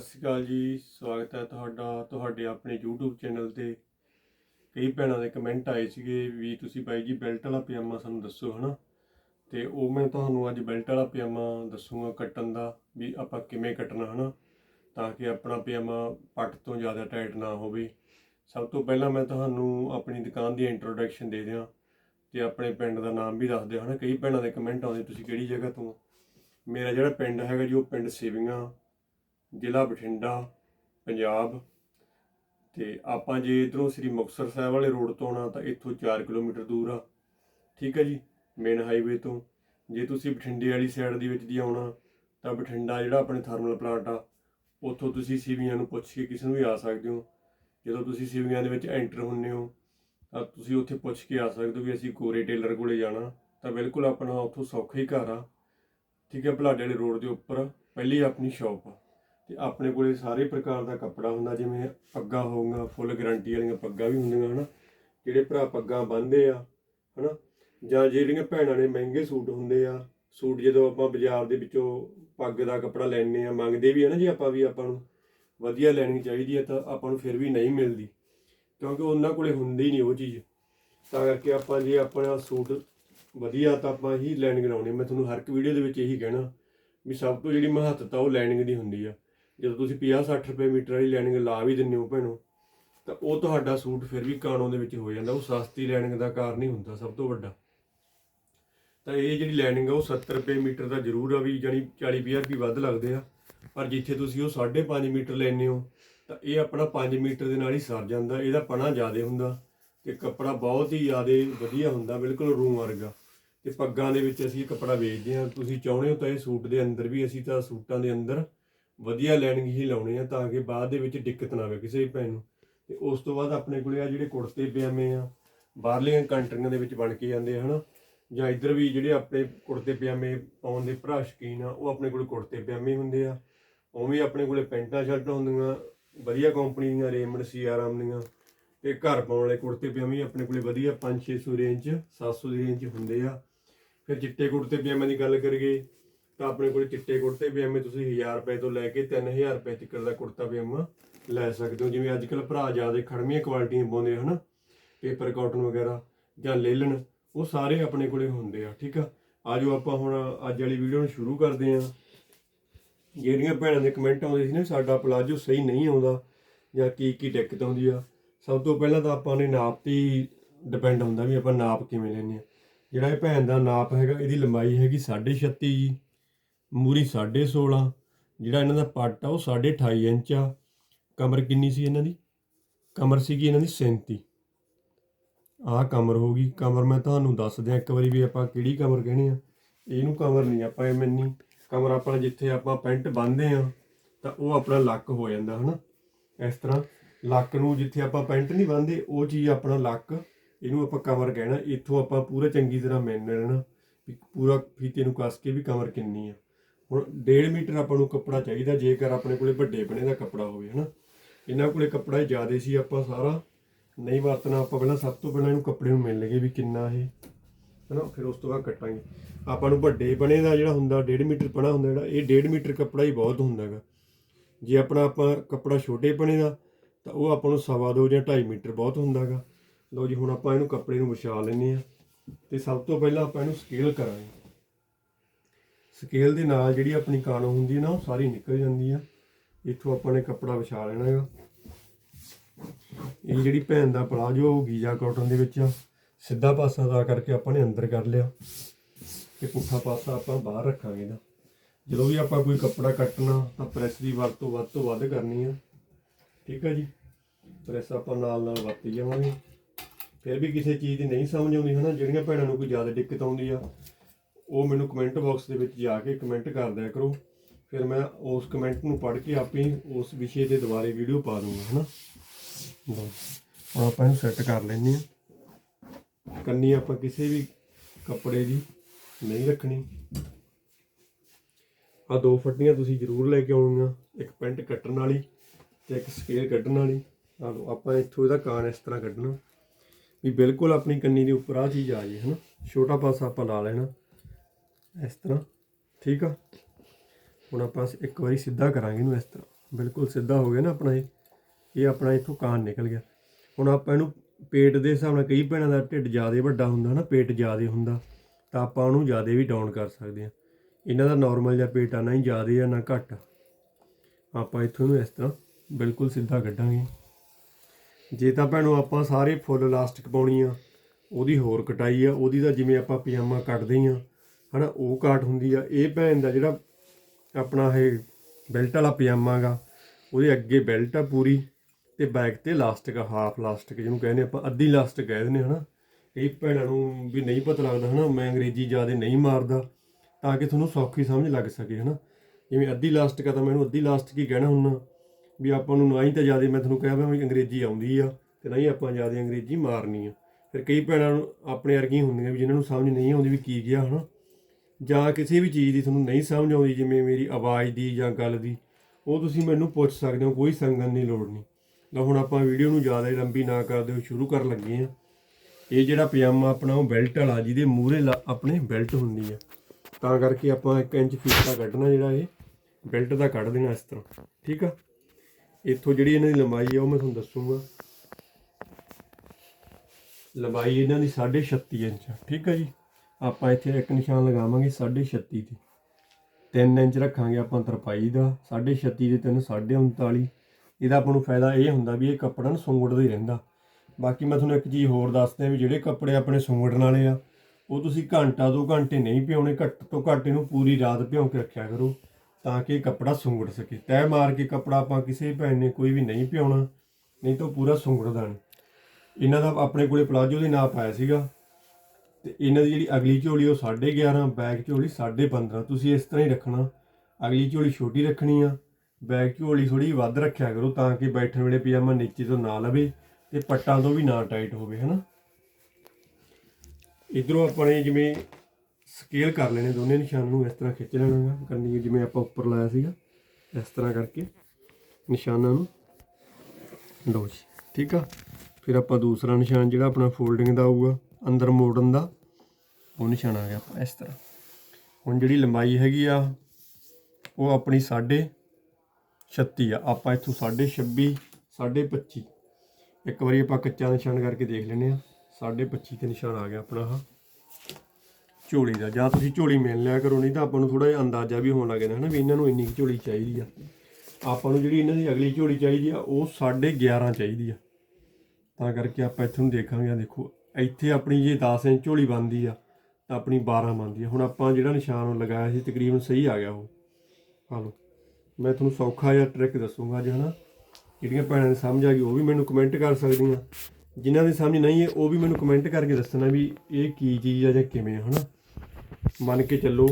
ਸਤਿ ਸ਼੍ਰੀ ਅਕਾਲ ਜੀ, ਸਵਾਗਤ ਹੈ ਤੁਹਾਡਾ, ਤੁਹਾਡੇ ਆਪਣੇ YouTube ਚੈਨਲ ਤੇ। ਕਈ ਭੈਣਾਂ ਦੇ ਕਮੈਂਟ ਆਏ ਸੀਗੇ ਵੀ ਤੁਸੀਂ ਬਾਈ ਜੀ ਬੈਲਟ ਵਾਲਾ ਪਜਾਮਾ ਸਾਨੂੰ ਦੱਸੋ, ਹਨਾ? ਤੇ ਉਹ ਮੈਂ ਤੁਹਾਨੂੰ ਅੱਜ ਬੈਲਟ ਵਾਲਾ ਪਜਾਮਾ ਦੱਸੂਗਾ ਕੱਟਣ ਦਾ, ਵੀ ਆਪਾਂ ਕਿਵੇਂ ਕੱਟਣਾ, ਹਨਾ? ਤਾਂ ਕਿ ਆਪਣਾ ਪਜਾਮਾ ਪੱਟ ਤੋਂ ਜ਼ਿਆਦਾ ਟਾਈਟ ਨਾ ਹੋਵੇ। ਸਭ ਤੋਂ ਪਹਿਲਾਂ ਮੈਂ ਤੁਹਾਨੂੰ ਆਪਣੀ ਦੁਕਾਨ ਦੀ ਇੰਟਰੋਡਕਸ਼ਨ ਦੇ ਦਿਆਂ, ਤੇ ਆਪਣੇ ਪਿੰਡ ਦਾ ਨਾਮ ਵੀ ਦੱਸ ਦਿਆਂ, ਹਨਾ? ਕਈ ਭੈਣਾਂ ਦੇ ਕਮੈਂਟ ਆਉਂਦੇ, ਤੁਸੀਂ ਕਿਹੜੀ ਜਗ੍ਹਾ ਤੋਂ? ਮੇਰਾ ਜਿਹੜਾ ਪਿੰਡ ਹੈਗਾ ਜੀ, ਉਹ ਪਿੰਡ ਸੇਵੀਆਂ ਜ਼ਿਲ੍ਹਾ ਬਠਿੰਡਾ, ਪੰਜਾਬ ਤੇ ਆਪਾਂ ਜੇ ਇਧਰੋਂ ਸ੍ਰੀ ਮੁਕਤਸਰ ਸਾਹਿਬ ਵਾਲੇ ਰੋਡ ਤੋਂ ਆਉਣਾ ਤਾਂ ਇੱਥੋਂ 4 ਕਿਲੋਮੀਟਰ ਦੂਰ ਆ। ਠੀਕ ਹੈ ਜੀ, ਮੇਨ ਹਾਈਵੇ ਤੋਂ। ਜੇ ਤੁਸੀਂ ਬਠਿੰਡੇ ਵਾਲੀ ਸਾਈਡ ਦੀ ਵਿੱਚ ਦੀ ਆਉਣਾ ਤਾਂ ਬਠਿੰਡਾ ਜਿਹੜਾ ਆਪਣੇ ਥਰਮਲ ਪਲਾਂਟ ਆ, ਉੱਥੋਂ ਤੁਸੀਂ ਸੀਵੀਆਂ ਨੂੰ ਪੁੱਛ ਕੇ ਕਿਸੇ ਨੂੰ ਵੀ ਆ ਸਕਦੇ ਹੋ। ਜਦੋਂ ਤੁਸੀਂ ਸੀਵੀਆਂ ਦੇ ਵਿੱਚ ਐਂਟਰ ਹੁੰਨੇ ਹੋ, ਤਾਂ ਤੁਸੀਂ ਉੱਥੇ ਪੁੱਛ ਕੇ ਆ ਸਕਦੇ ਹੋ ਵੀ ਅਸੀਂ ਗੋਰੇ ਟੇਲਰ ਕੋਲੇ ਜਾਣਾ। ਤਾਂ ਬਿਲਕੁਲ ਆਪਣਾ ਉੱਥੋਂ ਸੌਖਾ ਹੀ ਘਰ ਆ। ਠੀਕ ਹੈ, ਭਲਾਡੇ ਵਾਲੇ ਰੋਡ ਦੇ ਉੱਪਰ, ਪਹਿਲੀ ਆਪਣੀ ਸ਼ਾਪ ਆ। ਤੇ ਆਪਣੇ ਕੋਲੇ ਸਾਰੇ ਪ੍ਰਕਾਰ ਦਾ ਕੱਪੜਾ ਹੁੰਦਾ, ਜਿਵੇਂ ਪੱਗਾਂ ਹੋਊਗਾ ਫੁੱਲ ਗਾਰੰਟੀ ਵਾਲੀਆਂ ਪੱਗਾਂ ਵੀ ਹੁੰਦੀਆਂ, ਹਨਾ? ਜਿਹੜੇ ਭਰਾ ਪੱਗਾਂ ਬੰਨਦੇ ਆ, ਹਨਾ? ਜਾਂ ਜਿਹੜੀਆਂ ਭੈਣਾਂ ਨੇ ਮਹਿੰਗੇ ਸੂਟ ਹੁੰਦੇ ਆ, ਸੂਟ ਜਦੋਂ ਆਪਾਂ ਬਾਜ਼ਾਰ ਦੇ ਵਿੱਚੋਂ ਪੱਗ ਦਾ ਕੱਪੜਾ ਲੈਣੇ ਆ, ਮੰਗਦੇ ਵੀ ਆ ਨਾ ਜੀ ਆਪਾਂ ਵੀ, ਆਪਾਂ ਨੂੰ ਵਧੀਆ ਲੈਣੀ ਚਾਹੀਦੀ ਹੈ ਤਾਂ ਆਪਾਂ ਨੂੰ ਫਿਰ ਵੀ ਨਹੀਂ ਮਿਲਦੀ। ਕਿਉਂਕਿ ਉਹਨਾਂ ਕੋਲੇ ਹੁੰਦੀ ਨਹੀਂ ਉਹ ਚੀਜ਼। ਤਾਂ ਕਰਕੇ ਆਪਾਂ ਜੇ ਆਪਣਾ ਸੂਟ ਵਧੀਆ ਤਾਂ ਆਪਾਂ ਹੀ ਲੈਣ ਲਾਉਣੀ ਮੈਂ ਤੁਹਾਨੂੰ ਹਰ ਇੱਕ ਵੀਡੀਓ ਦੇ ਵਿੱਚ ਇਹੀ ਕਹਿਣਾ ਵੀ ਸਭ ਤੋਂ ਜਿਹੜੀ ਮਹੱਤਤਾ ਉਹ ਲੈਣਿੰਗ ਦੀ ਹੁੰਦੀ ਆ। ਜਦੋਂ ਤੁਸੀਂ 50-60 ਰੁਪਏ ਮੀਟਰ ਵਾਲੀ ਲੈਣਿੰਗ ਲਾ ਵੀ ਦਿੰਦੇ ਹੋ ਭੈਣੋ, ਤਾਂ ਉਹ ਤੁਹਾਡਾ ਸੂਟ ਫਿਰ ਵੀ ਕਾਣੋ ਦੇ ਵਿੱਚ ਹੋ ਜਾਂਦਾ। ਉਹ ਸਸਤੀ ਲੈਣਿੰਗ ਦਾ ਕਾਰਨ ਹੀ ਹੁੰਦਾ ਸਭ ਤੋਂ ਵੱਡਾ। ਤਾਂ ਇਹ ਜਿਹੜੀ ਲੈਣਿੰਗ ਆ, ਉਹ 70 ਰੁਪਏ ਮੀਟਰ ਦਾ ਜ਼ਰੂਰ ਆ ਵੀ ਜਾਨੀ 40-50 ਰੁਪਏ ਵੱਧ ਲੱਗਦੇ ਆ। ਪਰ ਜਿੱਥੇ ਤੁਸੀਂ ਉਹ 5.5 ਮੀਟਰ ਲੈਣੇ ਹੋ, ਤਾਂ ਇਹ ਆਪਣਾ 5 ਮੀਟਰ ਦੇ ਨਾਲ ਹੀ ਸਰ ਜਾਂਦਾ। ਇਹਦਾ ਪਣਾ ਜ਼ਿਆਦਾ ਹੁੰਦਾ ਤੇ ਕੱਪੜਾ ਬਹੁਤ ਹੀ ਜ਼ਿਆਦਾ ਵਧੀਆ ਹੁੰਦਾ, ਬਿਲਕੁਲ ਰੂਮ ਵਰਗਾ। ਤੇ ਪੱਗਾਂ ਦੇ ਵਿੱਚ ਅਸੀਂ ਇਹ ਕੱਪੜਾ ਵੇਚਦੇ ਹਾਂ। ਤੁਸੀਂ ਚਾਹੁੰਦੇ ਹੋ ਤਾਂ ਇਹ ਸੂਟ ਦੇ ਅੰਦਰ ਵੀ, ਅਸੀਂ ਤਾਂ ਸੂਟਾਂ ਦੇ ਅੰਦਰ ਵਧੀਆ ਲੈਣਿੰਗ ਹੀ ਲਾਉਣੇ ਆ ਤਾਂ ਕਿ ਬਾਅਦ ਦੇ ਵਿੱਚ ਦਿੱਕਤ ਨਾ ਆਵੇ ਕਿਸੇ ਵੀ ਭੈਣ ਨੂੰ। ਤੇ ਉਸ ਤੋਂ ਬਾਅਦ ਆਪਣੇ ਕੋਲੇ ਆ ਜਿਹੜੇ ਕੁੜਤੇ, ਪਜਾਮੇ ਆ, ਬਾਹਰਲੀਆਂ ਕੰਟਰੀਆਂ ਦੇ ਵਿੱਚ ਬਣ ਕੇ ਜਾਂਦੇ ਆ, ਹਨਾ? ਜਾਂ ਇੱਧਰ ਵੀ ਜਿਹੜੇ ਆਪਣੇ ਕੁੜਤੇ, ਪਜਾਮੇ ਪਾਉਣ ਦੇ ਭਰਾ ਸ਼ੌਕੀਨ ਆ, ਉਹ ਆਪਣੇ ਕੋਲੇ ਕੁੜਤੇ, ਪਜਾਮੇ ਹੁੰਦੇ ਆ। ਉਵੇਂ ਆਪਣੇ ਕੋਲੇ ਪੈਂਟਾਂ, ਸ਼ਰਟਾਂ ਹੁੰਦੀਆਂ, ਵਧੀਆ ਕੰਪਨੀ ਦੀਆਂ, ਰੇਮੰਡ ਸੀਆਰਐਮ ਦੀਆਂ। ਤੇ ਘਰ ਪਾਉਣ ਵਾਲੇ ਕੁੜਤੇ, ਪਜਾਮੇ ਆਪਣੇ ਕੋਲੇ ਵਧੀਆ 5-600 ਰੇਂਜ 700 ਦੀ ਰੇਂਜ ਹੁੰਦੇ ਆ। ਫਿਰ ਚਿੱਟੇ ਕੁੜਤੇ ਪਜਾਮੇ ਦੀ ਗੱਲ ਕਰੀਏ ਤਾਂ ਆਪਣੇ ਕੋਲ ਚਿੱਟੇ ਕੁੜਤੇ ਵੀ ਐਵੇਂ ਤੁਸੀਂ 1000 ਰੁਪਏ ਤੋਂ ਲੈ ਕੇ 3000 ਰੁਪਏ ਤੱਕ ਦਾ ਕੁੜਤਾ ਵੀ ਪਜਾਮਾ ਲੈ ਸਕਦੇ ਹੋ। ਜਿਵੇਂ ਅੱਜ ਕੱਲ ਭਰਾ ਜ਼ਿਆਦਾ ਖੜਮੀਆਂ ਕੁਆਲਿਟੀਆਂ ਪਾਉਂਦੇ ਆ, ਹਨਾ? ਪੇਪਰ ਕਾਟਨ ਵਗੈਰਾ ਜਾਂ ਲੇਲਨ ਉਹ ਸਾਰੇ ਆਪਣੇ ਕੋਲੇ ਹੁੰਦੇ ਆ, ਠੀਕ ਆ? ਆਜੋ ਆਪਾਂ ਹੁਣ ਅੱਜ ਵਾਲੀ ਵੀਡੀਓ ਨੂੰ ਸ਼ੁਰੂ ਕਰਦੇ ਆ ਜਿਹੜੀਆਂ ਭੈਣਾਂ ਦੇ ਕਮੈਂਟ ਆਉਂਦੇ ਸੀ ਨਾ, ਸਾਡਾ ਪਲਾਜੋ ਸਹੀ ਨਹੀਂ ਆਉਂਦਾ ਜਾਂ ਕੀ ਕੀ ਦਿੱਕਤ ਆਉਂਦੀ ਆ, ਸਭ ਤੋਂ ਪਹਿਲਾਂ ਤਾਂ ਆਪਾਂ ਨੇ ਨਾਪ ਤੇ ਡਿਪੈਂਡ ਹੁੰਦਾ ਵੀ ਆਪਾਂ ਨਾਪ ਕਿਵੇਂ ਲੈਣੇ ਆ। ਜਿਹੜਾ ਇਹ ਭੈਣ ਦਾ ਨਾਪ ਹੈਗਾ, ਇਹਦੀ ਲੰਬਾਈ ਹੈਗੀ 36.5 ਜੀ। ਮੂਰੀ 16.5 ਜਿਹੜਾ ਇਹਨਾਂ ਦਾ ਪੱਟ ਆ ਉਹ 28.5 ਇੰਚ ਆ। ਕਮਰ ਕਿੰਨੀ ਸੀ ਇਹਨਾਂ ਦੀ? ਕਮਰ ਸੀਗੀ ਇਹਨਾਂ ਦੀ 37 ਆਹ ਕਮਰ ਹੋਗੀ ਕਮਰ ਮੈਂ ਤੁਹਾਨੂੰ ਦੱਸ ਦਿਆਂ, ਇੱਕ ਵਾਰੀ ਵੀ ਆਪਾਂ ਕਿਹੜੀ ਕਮਰ ਕਹਿਣੀ ਆ। ਇਹਨੂੰ ਕਮਰ ਨਹੀਂ ਆਪਾਂ ਐਵੇਂ ਨਹੀਂ ਕਮਰ ਆਪਣਾ ਜਿੱਥੇ ਆਪਾਂ ਪੈਂਟ ਬੰਨਦੇ ਆ ਤਾਂ ਉਹ ਆਪਣਾ ਲੱਕ ਹੋ ਜਾਂਦਾ, ਹਨਾ? ਇਸ ਤਰ੍ਹਾਂ ਲੱਕ ਨੂੰ ਜਿੱਥੇ ਆਪਾਂ ਪੈਂਟ ਨਹੀਂ ਬੰਨਦੇ ਉਹ ਚੀਜ਼ ਆਪਣਾ ਲੱਕ, ਇਹਨੂੰ ਆਪਾਂ ਕਮਰ ਕਹਿਣਾ। ਇੱਥੋਂ ਆਪਾਂ ਪੂਰਾ ਚੰਗੀ ਤਰ੍ਹਾਂ ਮੰਨ ਲੈਣਾ ਵੀ ਪੂਰਾ ਫੀਤੇ ਨੂੰ ਕੱਸ ਕੇ ਵੀ ਕਮਰ ਕਿੰਨੀ ਆ। ਹੁਣ 1.5 ਮੀਟਰ ਆਪਾਂ ਨੂੰ ਕੱਪੜਾ ਚਾਹੀਦਾ, ਜੇਕਰ ਆਪਣੇ ਕੋਲੇ ਵੱਡੇ ਬਣੇ ਦਾ ਕੱਪੜਾ ਹੋਵੇ, ਹਨਾ। ਇਹਨਾਂ ਕੋਲੇ ਕੱਪੜਾ ਜ਼ਿਆਦਾ ਸੀ ਆਪਾਂ ਸਾਰਾ। ਨਹੀਂ ਵਰਤਣਾ ਆਪਾਂ ਪਹਿਲਾਂ, ਸਭ ਤੋਂ ਪਹਿਲਾਂ ਇਹਨੂੰ ਕੱਪੜੇ ਨੂੰ ਮਿਲ ਲਈਏ ਵੀ ਕਿੰਨਾ ਇਹ, ਹਨਾ। ਫਿਰ ਉਸ ਤੋਂ ਬਾਅਦ ਕੱਟਾਂਗੇ। ਆਪਾਂ ਨੂੰ ਵੱਡੇ ਬਣੇ ਦਾ ਜਿਹੜਾ ਹੁੰਦਾ 1.5 ਮੀਟਰ ਪਣਾ ਹੁੰਦਾ ਜਿਹੜਾ, ਇਹ 1.5 ਮੀਟਰ ਕੱਪੜਾ ਹੀ ਬਹੁਤ ਹੁੰਦਾ ਹੈਗਾ। ਜੇ ਆਪਣਾ ਆਪਾਂ ਕੱਪੜਾ ਛੋਟੇ ਬਣੇ ਦਾ, ਤਾਂ ਉਹ ਆਪਾਂ ਨੂੰ ਸਵਾ ਦੋ ਜਾਂ 2.5 ਮੀਟਰ ਬਹੁਤ ਹੁੰਦਾ ਹੈਗਾ। ਲਓ ਜੀ, ਹੁਣ ਆਪਾਂ ਇਹਨੂੰ ਕੱਪੜੇ ਨੂੰ ਵਿਛਾ ਲੈਂਦੇ ਆ ਤੇ ਸਭ ਤੋਂ ਪਹਿਲਾਂ ਆਪਾਂ ਇਹਨੂੰ ਸਕੇਲ ਕਰਾਂਗੇ। ਸਕੇਲ ਦੇ ਨਾਲ ਜਿਹੜੀ ਆਪਣੀ ਕਾਣੋ ਹੁੰਦੀ ਹੈ ਨਾ, ਉਹ ਸਾਰੀ ਨਿਕਲ ਜਾਂਦੀ ਆ। ਇੱਥੋਂ ਆਪਾਂ ਨੇ ਕੱਪੜਾ ਵਿਛਾ ਲੈਣਾ ਹੈਗਾ। ਇਹ ਜਿਹੜੀ ਭੈਣ ਦਾ ਪਲਾਜੋ ਉਹ ਗੀਜਾ ਕਾਟਨ ਦੇ ਵਿੱਚ ਆ। ਸਿੱਧਾ ਪਾਸਾ ਦਾ ਕਰਕੇ ਆਪਾਂ ਨੇ ਅੰਦਰ ਕਰ ਲਿਆ। ਤੇ ਪੁੱਠਾ ਪਾਸਾ ਆਪਾਂ ਬਾਹਰ ਰੱਖਾਂਗੇ ਇਹਦਾ। ਜਦੋਂ ਵੀ ਆਪਾਂ ਕੋਈ ਕੱਪੜਾ ਕੱਟਣਾ, ਤਾਂ ਪ੍ਰੈਸ ਦੀ ਵਰਤੋਂ ਵੱਧ ਤੋਂ ਵੱਧ ਕਰਨੀ ਆ। ਠੀਕ ਆ ਜੀ? ਪ੍ਰੈਸ ਆਪਾਂ ਨਾਲ ਨਾਲ ਵਰਤੀ ਜਾਵਾਂਗੇ। ਫਿਰ ਵੀ ਕਿਸੇ ਚੀਜ਼ ਦੀ ਨਹੀਂ ਸਮਝ ਆਉਂਦੀ, ਹਨਾ? ਜਿਹੜੀਆਂ ਭੈਣਾਂ ਨੂੰ ਕੋਈ ਜ਼ਿਆਦਾ ਦਿੱਕਤ ਆਉਂਦੀ ਆ ਉਹ ਮੈਨੂੰ ਕਮੈਂਟ ਬਾਕਸ ਦੇ ਵਿੱਚ ਜਾ ਕੇ ਕਮੈਂਟ ਕਰ ਦਿਆ ਕਰੋ। ਫਿਰ ਮੈਂ ਉਸ ਕਮੈਂਟ ਨੂੰ ਪੜ੍ਹ ਕੇ ਆਪੇ ਉਸ ਵਿਸ਼ੇ ਤੇ ਦੁਬਾਰੇ ਵੀਡੀਓ ਪਾ ਦੂੰਗਾ ਹਨਾ? ਲਓ, ਹੁਣ ਆਪਾਂ ਇਹਨੂੰ ਸੈੱਟ ਕਰ ਲੈਂਦੇ ਆ ਕੰਨੀ ਆਪਾਂ ਕਿਸੇ ਵੀ ਕੱਪੜੇ ਦੀ ਨਹੀਂ ਰੱਖਣੀ। ਆ ਦੋ ਫੱਟੀਆਂ ਤੁਸੀਂ ਜ਼ਰੂਰ ਲੈ ਕੇ ਆਉਣੀਆਂ ਇੱਕ ਪੈਂਟ ਕੱਟਣ ਵਾਲੀ ਤੇ ਇੱਕ ਸਕੇਲ ਕੱਢਣ ਵਾਲੀ। ਆ ਲਓ ਆਪਾਂ ਇੱਥੋਂ ਇਹਦਾ ਕਾਨ ਇਸ ਤਰ੍ਹਾਂ ਕੱਢਣਾ। ਵੀ ਬਿਲਕੁਲ ਆਪਣੀ ਕੰਨੀ ਦੇ ਉੱਪਰ ਆ ਚੀਜ਼ ਆ ਜੇ ਹਨਾ? ਛੋਟਾ ਪਾਸਾ ਆਪਾਂ ਲਾ ਲੈਣਾ। ਇਸ ਤਰ੍ਹਾਂ। ਠੀਕ ਆ? ਹੁਣ ਆਪਾਂ ਇੱਕ ਵਾਰੀ ਸਿੱਧਾ ਕਰਾਂਗੇ ਇਹਨੂੰ ਇਸ ਤਰ੍ਹਾਂ। ਬਿਲਕੁਲ ਸਿੱਧਾ ਹੋ ਗਿਆ ਨਾ ਆਪਣਾ ਇਹ। ਇਹ ਆਪਣਾ ਇੱਥੋਂ ਕਾਨ ਨਿਕਲ ਗਿਆ। ਹੁਣ ਆਪਾਂ ਇਹਨੂੰ ਪੇਟ ਦੇ ਹਿਸਾਬ ਨਾਲ ਕਈ ਭੈਣਾਂ ਦਾ ਢਿੱਡ ਜ਼ਿਆਦਾ ਵੱਡਾ ਹੁੰਦਾ ਨਾ, ਪੇਟ ਜ਼ਿਆਦਾ ਹੁੰਦਾ, ਤਾਂ ਆਪਾਂ ਉਹਨੂੰ ਜ਼ਿਆਦਾ ਵੀ ਡਾਊਨ ਕਰ ਸਕਦੇ ਹਾਂ। ਇਹਨਾਂ ਦਾ ਨਾਰਮਲ ਜਿਹਾ ਪੇਟ ਆ, ਨਾ ਹੀ ਜ਼ਿਆਦਾ ਆ, ਨਾ ਘੱਟ। ਆ। ਆਪਾਂ ਇੱਥੋਂ ਨੂੰ ਇਸ ਤਰ੍ਹਾਂ ਬਿਲਕੁਲ ਸਿੱਧਾ ਕੱਢਾਂਗੇ। ਜੇ ਤਾਂ ਭੈਣੋ ਆਪਾਂ ਸਾਰੇ ਫੁੱਲ ਇਲਾਸਟਿਕ ਪਾਉਣੀ ਆ, ਉਹਦੀ ਹੋਰ ਕਟਾਈ ਆ, ਉਹਦੀ ਤਾਂ ਜਿਵੇਂ ਆਪਾਂ ਪਜਾਮਾ ਕੱਟਦੇ ਆ ਹਨਾ, ਉਹ ਕਾਟ ਹੁੰਦੀ ਆ। ਇਹ ਭੈਣ ਦਾ ਜਿਹੜਾ ਆਪਣਾ ਇਹ ਬੈਲਟ ਵਾਲਾ ਪਜਾਮਾ ਗਾ, ਉਹਦੇ ਅੱਗੇ ਬੈਲਟ ਆ ਪੂਰੀ ਤੇ ਬੈਕ ਤੇ ਲਾਸਟਿਕ ਆ, ਹਾਫ ਲਾਸਟਿਕ ਜਿਹਨੂੰ ਕਹਿੰਦੇ ਆਪਾਂ, ਅੱਧੀ ਇਲਾਸਟਿਕ ਕਹਿ ਦਿੰਦੇ ਹਨਾ। ਇਹ ਭੈਣਾਂ ਨੂੰ ਵੀ ਨਹੀਂ ਪਤਾ ਲੱਗਦਾ ਹਨਾ, ਮੈਂ ਅੰਗਰੇਜ਼ੀ ਜ਼ਿਆਦਾ ਨਹੀਂ ਮਾਰਦਾ ਤਾਂ ਕਿ ਤੁਹਾਨੂੰ ਸੌਖੀ ਸਮਝ ਲੱਗ ਸਕੇ ਹਨਾ। ਜਿਵੇਂ ਅੱਧੀ ਇਲਾਸਟਿਕ ਆ ਤਾਂ ਮੈਨੂੰ ਅੱਧੀ ਇਲਾਸਟਿਕ ਹੀ ਕਹਿਣਾ ਹੁੰਦਾ, ਵੀ ਆਪਾਂ ਨੂੰ ਨਾ ਹੀ ਤਾਂ ਜ਼ਿਆਦਾ ਮੈਂ ਤੁਹਾਨੂੰ ਕਿਹਾ ਵੀ ਅੰਗਰੇਜ਼ੀ ਆਉਂਦੀ ਆ ਤੇ ਨਾ ਹੀ ਆਪਾਂ ਜ਼ਿਆਦਾ ਅੰਗਰੇਜ਼ੀ ਮਾਰਨੀ ਆ। ਫਿਰ ਕਈ ਭੈਣਾਂ ਨੂੰ ਆਪਣੇ ਵਰਗੀਆਂ ਹੁੰਦੀਆਂ ਵੀ ਜਿਨ੍ਹਾਂ ਨੂੰ ਸਮਝ ਨਹੀਂ ਆਉਂਦੀ ਵੀ ਕੀ ਗਿਆ ਹਨਾ। ਜਾਂ ਕਿਸੇ ਵੀ ਚੀਜ਼ ਦੀ ਤੁਹਾਨੂੰ ਨਹੀਂ ਸਮਝ ਆਉਂਦੀ, ਜਿਵੇਂ ਮੇਰੀ ਆਵਾਜ਼ ਦੀ ਜਾਂ ਗੱਲ ਦੀ, ਉਹ ਤੁਸੀਂ ਮੈਨੂੰ ਪੁੱਛ ਸਕਦੇ ਹੋ, ਕੋਈ ਸੰਗਨ ਦੀ ਲੋੜ ਨਹੀਂ। ਤਾਂ ਹੁਣ ਆਪਾਂ ਵੀਡੀਓ ਨੂੰ ਜ਼ਿਆਦਾ ਲੰਬੀ ਨਾ ਕਰਦੇ ਹੋਏ ਸ਼ੁਰੂ ਕਰਨ ਲੱਗੇ ਆ ਇਹ ਜਿਹੜਾ ਪਜਾਮਾ ਆਪਣਾ, ਉਹ ਬੈਲਟ ਵਾਲਾ, ਜਿਹਦੇ ਮੂਹਰੇ ਲਾ- ਆਪਣੇ ਬੈਲਟ ਹੁੰਦੀ ਆ। ਤਾਂ ਕਰਕੇ ਆਪਾਂ 1 ਇੰਚ ਫੀਤਾ ਕੱਢਣਾ ਜਿਹੜਾ ਇਹ, ਬੈਲਟ ਦਾ ਕੱਢ ਦੇਣਾ ਇਸ ਤਰ੍ਹਾਂ, ਠੀਕ ਆ? ਇੱਥੋਂ ਜਿਹੜੀ ਇਹਨਾਂ ਦੀ ਲੰਬਾਈ ਆ, ਉਹ ਮੈਂ ਤੁਹਾਨੂੰ ਦੱਸੂਗਾ। ਲੰਬਾਈ ਇਹਨਾਂ ਦੀ 36 ਇੰਚ ਠੀਕ ਆ ਜੀ? ਆਪਾਂ ਇੱਥੇ ਇੱਕ ਨਿਸ਼ਾਨ ਲਗਾਵਾਂਗੇ 36 'ਤੇ। 3 ਇੰਚ ਰੱਖਾਂਗੇ ਆਪਾਂ ਤਰਪਾਈ ਦਾ 36 ਦੇ 3 39 ਇਹਦਾ ਆਪਾਂ ਨੂੰ ਫਾਇਦਾ ਇਹ ਹੁੰਦਾ ਵੀ ਇਹ ਕੱਪੜਾ ਨਾ ਸੁੰਗੜਦਾ ਹੀ ਰਹਿੰਦਾ। ਬਾਕੀ ਮੈਂ ਤੁਹਾਨੂੰ ਇੱਕ ਚੀਜ਼ ਹੋਰ ਦੱਸਦਾ ਵੀ ਜਿਹੜੇ ਕੱਪੜੇ ਆਪਣੇ ਸੁੰਗੜਨ ਵਾਲੇ ਆ, ਉਹ ਤੁਸੀਂ ਘੰਟਾ ਦੋ ਘੰਟੇ ਨਹੀਂ ਭਿਉਣੇ, ਘੱਟ ਤੋਂ ਘੱਟ ਇਹਨੂੰ ਪੂਰੀ ਰਾਤ ਭਿਉਂ ਕੇ ਰੱਖਿਆ ਕਰੋ ਤਾਂ ਕਿ ਕੱਪੜਾ ਸੁੰਗੜ ਸਕੇ। ਤੈ ਮਾਰ ਕੇ ਕੱਪੜਾ ਆਪਾਂ ਕਿਸੇ ਭੈਣ ਨੇ ਕੋਈ ਵੀ ਨਹੀਂ ਭਿਉਣਾ, ਨਹੀਂ ਤਾਂ ਉਹ ਪੂਰਾ ਸੁੰਗੜਦਾ ਨਹੀਂ। ਇਹਨਾਂ ਦਾ ਆਪਣੇ ਕੋਲੇ ਪਲਾਜੋ ਦੇ ਨਾਪ ਆਇਆ ਸੀਗਾ। ਤੇ ਇਹਨਾਂ ਦੀ ਜਿਹੜੀ ਅਗਲੀ ਝੋਲੀ ਉਹ 11.5 ਬੈਕ ਝੋਲੀ 15.5 ਤੁਸੀਂ ਇਸ ਤਰ੍ਹਾਂ ਹੀ ਰੱਖਣਾ। ਅਗਲੀ ਝੋਲੀ ਛੋਟੀ ਰੱਖਣੀ ਆ। ਬੈਕ ਝੋਲੀ ਥੋੜੀ ਵੱਧ ਰੱਖਿਆ ਕਰੋ ਤਾਂ ਕਿ ਬੈਠਣ ਵੇਲੇ ਪਜਾਮਾ ਨੀਚੇ ਤੋਂ ਨਾ ਲਵੇ ਤੇ ਪੱਟਾਂ ਤੋਂ ਵੀ ਨਾ ਟਾਈਟ ਹੋਵੇ, ਹਨਾ? ਇਧਰੋਂ ਨੇ ਜਿਵੇਂ ਸਕੇਲ ਕਰ ਲੈਣੇ ਦੋਨੇ ਨਿਸ਼ਾਨ ਨੂੰ, ਇਸ ਤਰ੍ਹਾਂ ਖਿੱਚ ਲੈਣਾ ਕਰਨੀ ਜਿਵੇਂ ਆਪਾਂ ਉੱਪਰ ਲਾਇਆ ਸੀਗਾ, ਇਸ ਤਰ੍ਹਾਂ ਕਰਕੇ ਨਿਸ਼ਾਨਾਂ ਨੂੰ। ਲਓ ਜੀ, ਠੀਕ ਆ? ਫਿਰ ਆਪਾਂ ਦੂਸਰਾ ਨਿਸ਼ਾਨ ਜਿਹੜਾ ਆਪਣਾ ਫੋਲਡਿੰਗ ਦਾ ਆਊਗਾ। ਅੰਦਰ ਮੋੜਨ ਦਾ, ਉਹ ਨਿਸ਼ਾਨ ਆ ਗਿਆ ਆਪਾਂ ਇਸ ਤਰ੍ਹਾਂ। ਹੁਣ ਜਿਹੜੀ ਲੰਬਾਈ ਹੈਗੀ ਆ, ਉਹ ਆਪਣੀ 36 ਆ। ਆਪਾਂ ਇੱਥੋਂ 26 25 ਇੱਕ ਵਾਰੀ ਆਪਾਂ ਕੱਚਾ ਨਿਸ਼ਾਨ ਕਰਕੇ ਦੇਖ ਲੈਨੇ ਆ 25 ਤੇ ਨਿਸ਼ਾਨ ਆ ਗਿਆ ਆਪਣਾ ਆਹ। ਝੋਲੀ ਦਾ, ਜਾਂ ਤੁਸੀਂ ਝੋਲੀ ਮਿਲ ਲਿਆ ਕਰੋ, ਨਹੀਂ ਤਾਂ ਆਪਾਂ ਨੂੰ ਥੋੜਾ ਜਿਹਾ ਅੰਦਾਜ਼ਾ ਵੀ ਹੋਣ ਲੱਗ ਜਾਂਦਾ ਹਨਾ ਵੀ ਇਹਨਾਂ ਨੂੰ ਇੰਨੀ ਕੁ ਝੋਲੀ ਚਾਹੀਦੀ ਆ। ਆਪਾਂ ਨੂੰ ਜਿਹੜੀ ਇਹਨਾਂ ਦੀ ਅਗਲੀ ਝੋਲੀ ਚਾਹੀਦੀ ਆ, ਉਹ 11.5 ਚਾਹੀਦੀ ਆ। ਤਾਂ ਕਰਕੇ ਆਪਾਂ ਇੱਥੋਂ ਨੂੰ ਦੇਖਾਂਗੇ ਆ ਦੇਖੋ ਇੱਥੇ ਆਪਣੀ ਜੇ 10 ਇੰਚ ਝੋਲੀ ਬਣਦੀ ਆ, ਤਾਂ ਆਪਣੀ 12 ਬਣਦੀ ਆ। ਹੁਣ ਆਪਾਂ ਜਿਹੜਾ ਨਿਸ਼ਾਨ ਲਗਾਇਆ ਸੀ, ਤਕਰੀਬਨ ਸਹੀ ਆ ਗਿਆ ਉਹ। ਆ ਲਓ ਮੈਂ ਤੁਹਾਨੂੰ ਸੌਖਾ ਜਿਹਾ ਟ੍ਰਿਕ ਦੱਸੂਗਾ ਅੱਜ, ਹਨਾ? ਜਿਹੜੀਆਂ ਭੈਣਾਂ ਦੀ ਸਮਝ ਆ ਗਈ, ਉਹ ਵੀ ਮੈਨੂੰ ਕਮੈਂਟ ਕਰ ਸਕਦੀਆਂ। ਜਿਨ੍ਹਾਂ ਦੀ ਸਮਝ ਨਹੀਂ ਹੈ, ਉਹ ਵੀ ਮੈਨੂੰ ਕਮੈਂਟ ਕਰਕੇ ਦੱਸਣਾ ਵੀ ਇਹ ਕੀ ਚੀਜ਼ ਆ ਜਾਂ ਕਿਵੇਂ ਆ, ਹਨਾ? ਮੰਨ ਕੇ ਚੱਲੋ,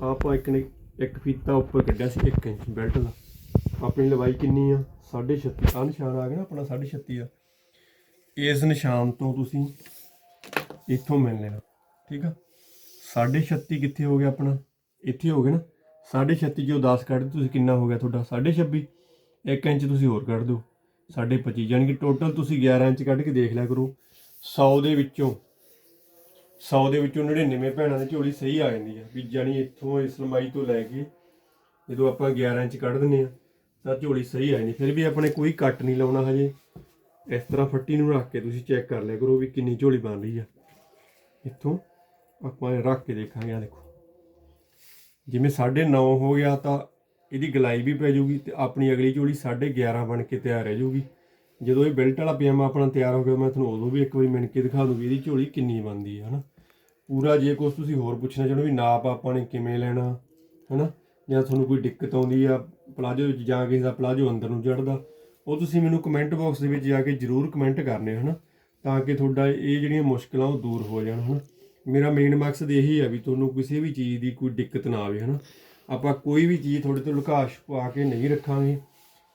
ਆਪਾਂ ਇੱਕ ਨੇ ਇੱਕ ਫੀਤਾ ਉੱਪਰ ਕੱਢਿਆ ਸੀ 1 ਇੰਚ ਬੈਲਟ ਦਾ। ਆਪਣੀ ਲੰਬਾਈ ਕਿੰਨੀ ਆ? 36.5 ਆ ਨਿਸ਼ਾਨ ਆ ਗਿਆ ਨਾ ਆਪਣਾ 36.5 ਆ। ਇਸ ਨਿਸ਼ਾਨ ਤੋਂ ਤੁਸੀਂ ਇੱਥੋਂ ਮਿਲ ਲੈਣਾ ਠੀਕ ਆ? 36.5 ਕਿੱਥੇ ਹੋ ਗਿਆ ਆਪਣਾ? ਇੱਥੇ ਹੋ ਗਿਆ ਨਾ। 36.5 ਜੋ 10 ਕੱਢ ਦਿਓ, ਤੁਸੀਂ ਕਿੰਨਾ ਹੋ ਗਿਆ ਤੁਹਾਡਾ? 26.5 1 ਇੰਚ ਤੁਸੀਂ ਹੋਰ ਕੱਢ ਦਿਓ। 25 ਯਾਨੀ ਕਿ ਟੋਟਲ ਤੁਸੀਂ 11 ਇੰਚ ਕੱਢ ਕੇ ਦੇਖ ਲਿਆ ਕਰੋ। 100 ਦੇ ਵਿੱਚੋਂ 100 ਦੇ ਵਿੱਚੋਂ 99 ਭੈਣਾਂ ਦੀ ਝੋਲੀ ਸਹੀ ਆ ਜਾਂਦੀ ਆ। ਵੀ ਜਾਨੀ ਇੱਥੋਂ ਇਸ ਲੰਬਾਈ ਤੋਂ ਲੈ ਕੇ ਜਦੋਂ ਆਪਾਂ 11 ਇੰਚ ਕੱਢ ਦਿੰਨੇ ਆ, ਤਾਂ ਝੋਲੀ ਸਹੀ ਆ ਜਾਂਦੀ। ਫਿਰ ਵੀ ਆਪਣੇ ਕੋਈ ਕੱਟ ਨਹੀਂ ਲਾਉਣਾ ਹਜੇ। ਇਸ ਤਰ੍ਹਾਂ ਫੱਟੀ ਨੂੰ ਰੱਖ ਕੇ ਤੁਸੀਂ ਚੈੱਕ ਕਰ ਲਿਆ ਕਰੋ ਵੀ ਕਿੰਨੀ ਝੋਲੀ ਬਣ ਰਹੀ ਆ। ਇੱਥੋਂ ਆਪਾਂ ਇਹ ਰੱਖ ਕੇ ਦੇਖਾਂਗੇ ਆ ਦੇਖੋ। ਜਿਵੇਂ 9.5 ਹੋ ਗਿਆ ਤਾਂ ਇਹਦੀ ਗਲਾਈ ਵੀ ਪੈ ਜਾਊਗੀ ਤੇ ਆਪਣੀ ਅਗਲੀ ਝੋਲੀ 11.5 ਬਣ ਕੇ ਤਿਆਰ ਰਹਿ ਜਾਊਗੀ ਜਦੋਂ ਇਹ ਬੈਲਟ ਵਾਲਾ ਪਜਾਮਾ ਆਪਣਾ ਤਿਆਰ ਹੋ ਗਿਆ, ਮੈਂ ਤੁਹਾਨੂੰ ਉਦੋਂ ਵੀ ਇੱਕ ਵਾਰੀ ਮਿਣ ਕੇ ਦਿਖਾ ਦੂੰਗੀ ਇਹਦੀ ਝੋਲੀ ਕਿੰਨੀ ਬਣਦੀ ਹੈ, ਹਨਾ। ਪੂਰਾ ਜੇ ਕੁਛ ਤੁਸੀਂ ਹੋਰ ਪੁੱਛਣਾ ਚਾਹੁੰਦੇ ਵੀ ਨਾਪ ਆਪਾਂ ਨੇ ਕਿਵੇਂ ਲੈਣਾ, ਹਨਾ, ਜਾਂ ਤੁਹਾਨੂੰ ਕੋਈ ਦਿੱਕਤ ਆਉਂਦੀ ਆ, ਪਲਾਜੋ ਵਿੱਚ ਜਾਂ ਕਿਸੇ ਦਾ ਪਲਾਜੋ ਅੰਦਰ ਨੂੰ ਚੜਦਾ ਉਹ ਤੁਸੀਂ ਮੈਨੂੰ ਕਮੈਂਟ ਬਾਕਸ ਦੇ ਵਿੱਚ ਜਾ ਕੇ ਜਰੂਰ ਕਮੈਂਟ ਕਰਨੇ, ਹਨਾ। ਤਾਂ ਕਿ ਤੁਹਾਡਾ ਇਹ ਜਿਹੜੀਆਂ ਮੁਸ਼ਕਲਾਂ ਉਹ ਦੂਰ ਹੋ ਜਾਣ, ਹਨਾ? ਮੇਰਾ ਮੇਨ ਮਕਸਦ ਇਹੀ ਹੈ ਵੀ ਤੁਹਾਨੂੰ ਕਿਸੇ ਵੀ ਚੀਜ਼ ਦੀ ਕੋਈ ਦਿੱਕਤ ਨਾ ਆਵੇ, ਹਨਾ? ਆਪਾਂ ਕੋਈ ਵੀ ਚੀਜ਼ ਤੁਹਾਡੇ ਤੋਂ ਲੁਕਾਸ਼ ਪਾ ਕੇ ਨਹੀਂ ਰੱਖਾਂਗੇ।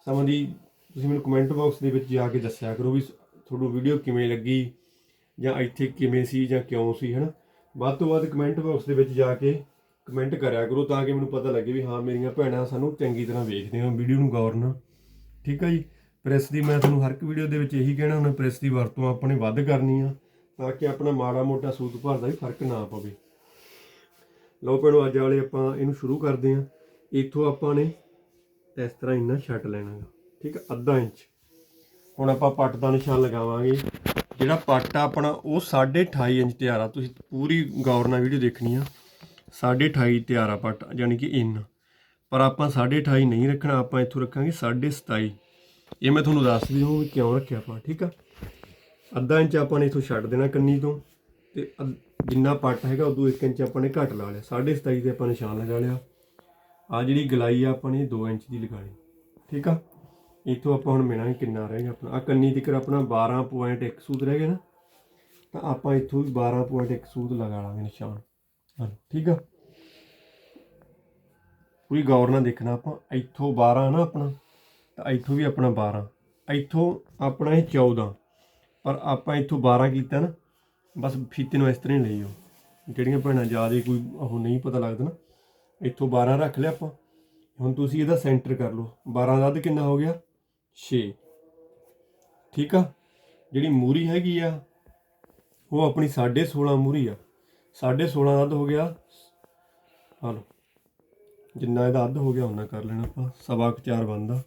ਸਮਾਂ ਦੀ ਤੁਸੀਂ ਮੈਨੂੰ ਕਮੈਂਟ ਬਾਕਸ ਦੇ ਵਿੱਚ ਜਾ ਕੇ ਦੱਸਿਆ ਕਰੋ ਵੀ ਤੁਹਾਨੂੰ ਵੀਡੀਓ ਕਿਵੇਂ ਲੱਗੀ ਜਾਂ ਇੱਥੇ ਕਿਵੇਂ ਸੀ ਜਾਂ ਕਿਉਂ ਸੀ, ਹਨਾ? ਵੱਧ ਤੋਂ ਵੱਧ ਕਮੈਂਟ ਬਾਕਸ ਦੇ ਵਿੱਚ ਜਾ ਕੇ ਕਮੈਂਟ ਕਰਿਆ ਕਰੋ ਤਾਂ ਕਿ ਮੈਨੂੰ ਪਤਾ ਲੱਗੇ ਵੀ ਹਾਂ, ਮੇਰੀਆਂ ਭੈਣਾਂ ਸਾਨੂੰ ਚੰਗੀ ਤਰ੍ਹਾਂ ਵੇਖਦੇ ਹੋ ਵੀਡੀਓ ਨੂੰ ਗੌਰ ਨਾਲ। ਠੀਕ ਹੈ ਜੀ? ਪ੍ਰੈਸ ਦੀ ਮੈਂ ਤੁਹਾਨੂੰ ਹਰ ਇੱਕ ਵੀਡੀਓ ਦੇ ਵਿੱਚ ਇਹੀ ਕਹਿਣਾ ਹੁੰਦਾ ਪ੍ਰੈਸ ਦੀ ਵਰਤੋਂ ਆਪਾਂ ਨੇ ਵੱਧ ਕਰਨੀ ਆ, ਤਾਂ ਕਿ ਆਪਣਾ ਮਾੜਾ ਮੋਟਾ ਸੂਤ ਭਾਰ ਦਾ ਵੀ ਫ਼ਰਕ ਨਾ ਪਵੇ। ਲਓ ਭੈਣੋ, ਅੱਜ ਵਾਲੇ ਆਪਾਂ ਇਹਨੂੰ ਸ਼ੁਰੂ ਕਰਦੇ ਹਾਂ। ਇੱਥੋਂ ਆਪਾਂ ਨੇ ਇਸ ਤਰ੍ਹਾਂ ਇੰਨਾ ਛੱਟ ਲੈਣਾ ਗਾ, ਠੀਕ ਆ, ਅੱਧਾ ਇੰਚ। ਹੁਣ ਆਪਾਂ ਪੱਟ ਦਾ ਨਿਸ਼ਾਨ ਲਗਾਵਾਂਗੇ। ਜਿਹੜਾ ਪੱਟ ਆ ਆਪਣਾ, ਉਹ 28.5 ਇੰਚ ਤਿਆਰ ਆ। ਤੁਸੀਂ ਪੂਰੀ ਗੌਰ ਨਾਲ ਵੀਡੀਓ ਦੇਖਣੀ ਆ। 28.5 ਤਿਆਰ ਆ ਪੱਟ, ਯਾਨੀ ਕਿ ਇਨ। ਪਰ ਆਪਾਂ 28.5 ਨਹੀਂ ਰੱਖਣਾ, ਆਪਾਂ ਇੱਥੋਂ ਰੱਖਾਂਗੇ 27.5 ਇਹ ਮੈਂ ਤੁਹਾਨੂੰ ਦੱਸ ਦਿਆਂ ਵੀ ਕਿਉਂ ਰੱਖਿਆ ਆਪਾਂ, ਠੀਕ ਆ? ਅੱਧਾ ਇੰਚ ਆਪਾਂ ਨੇ ਇੱਥੋਂ ਛੱਡ ਦੇਣਾ ਕੰਨੀ ਤੋਂ ਤੇ ਜਿੰਨਾ ਪੱਟ ਹੈਗਾ ਉਦੋਂ 1 ਇੰਚ ਆਪਾਂ ਨੇ ਘੱਟ ਲਾ ਲਿਆ। 27.5 ਤੇ ਆਪਾਂ ਨਿਸ਼ਾਨ ਲਗਾ ਲਿਆ। ਆ ਜਿਹੜੀ ਗਲਾਈ ਆ ਆਪਾਂ ਨੇ 2 ਇੰਚ ਦੀ ਲਗਾਣੀ ਠੀਕ ਆ? ਇੱਥੋਂ ਆਪਾਂ ਹੁਣ ਮਿਣਾਂਗੇ ਕਿੰਨਾ ਰਹਿ ਗਿਆ ਆਪਣਾ। ਆ ਕੰਨੀ ਤੱਕ ਆਪਣਾ 12.1 ਸੂਤ ਰਹਿ ਗਿਆ ਨਾ, ਤਾਂ ਆਪਾਂ ਇੱਥੋਂ ਵੀ 12.1 ਸੂਤ ਲਗਾ ਲਾਂਗੇ ਨਿਸ਼ਾਨ। ਹਾਂ ਠੀਕ ਆ? ਪੂਰੀ ਗੌਰ ਨਾਲ ਦੇਖਣਾ ਆਪਾਂ, ਇੱਥੋਂ 12 ਨਾ ਆਪਣਾ। ਤਾਂ ਇੱਥੋਂ ਵੀ ਆਪਣਾ 12 ਇੱਥੋਂ ਆਪਣਾ ਇਹ 14 ਪਰ ਆਪਾਂ ਇੱਥੋਂ 12 ਕੀਤਾ ਨਾ, ਬਸ ਫੀਤੇ ਨੂੰ ਇਸ ਤਰ੍ਹਾਂ ਹੀ ਲਈਓ। ਜਿਹੜੀਆਂ ਭੈਣਾਂ ਜ਼ਿਆਦਾ ਕੋਈ ਉਹ ਨਹੀਂ ਪਤਾ ਲੱਗਦਾ ਨਾ। ਇੱਥੋਂ 12 ਰੱਖ ਲਿਆ ਆਪਾਂ। ਹੁਣ ਤੁਸੀਂ ਇਹਦਾ ਸੈਂਟਰ ਕਰ ਲਓ। 12 ਦਾ ਅੱਧ ਕਿੰਨਾ ਹੋ ਗਿਆ? 6 ਠੀਕ ਆ? ਜਿਹੜੀ ਮੂਰੀ ਹੈਗੀ ਆ, ਉਹ ਆਪਣੀ 16.5 ਮੂਰੀ ਆ। 16.5 ਦਾ ਅੱਧ ਹੋ ਗਿਆ। ਆ ਜਿੰਨਾ ਇਹਦਾ ਅੱਧ ਹੋ ਗਿਆ ਉਹਨਾਂ ਕਰ ਲੈਣਾ ਆਪਾਂ। ਸਵਾ ਕੁ ਚਾਰ ਬਣਦਾ।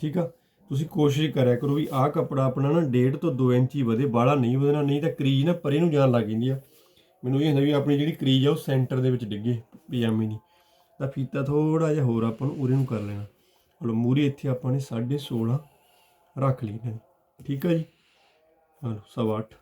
ਠੀਕ ਆ? ਤੁਸੀਂ ਕੋਸ਼ਿਸ਼ ਕਰਿਆ ਕਰੋ ਵੀ ਆਹ ਕੱਪੜਾ ਆਪਣਾ ਨਾ 1.5 ਤੋਂ 2 ਇੰਚ ਹੀ ਵਧੇ, ਬਾਹਲਾ ਨਹੀਂ ਵਧਣਾ, ਨਹੀਂ ਤਾਂ ਕਰੀਜ ਨਾ ਪਰੇ ਨੂੰ ਜਾਣ ਲੱਗ ਜਾਂਦੀ ਆ। ਮੈਨੂੰ ਇਹ ਹੁੰਦਾ ਵੀ ਆਪਣੀ ਜਿਹੜੀ ਕਰੀਜ ਆ ਉਹ ਸੈਂਟਰ ਦੇ ਵਿੱਚ ਡਿੱਗੇ ਪਜਾਮੇ ਦੀ ਤਾਂ ਫੀਤਾ ਥੋੜਾ ਜਿਹਾ ਹੋਰ ਆਪਾਂ ਨੂੰ ਉਰੇ ਨੂੰ ਕਰ ਲੈਣਾ। ਹਲੋ ਮੂਰੀ ਇੱਥੇ ਆਪਾਂ ਨੇ 16.5 ਰੱਖ ਲਈ ਨੇ। ਠੀਕ ਆ ਜੀ? ਹਲੋ, ਸਵਾ ਅੱਠ।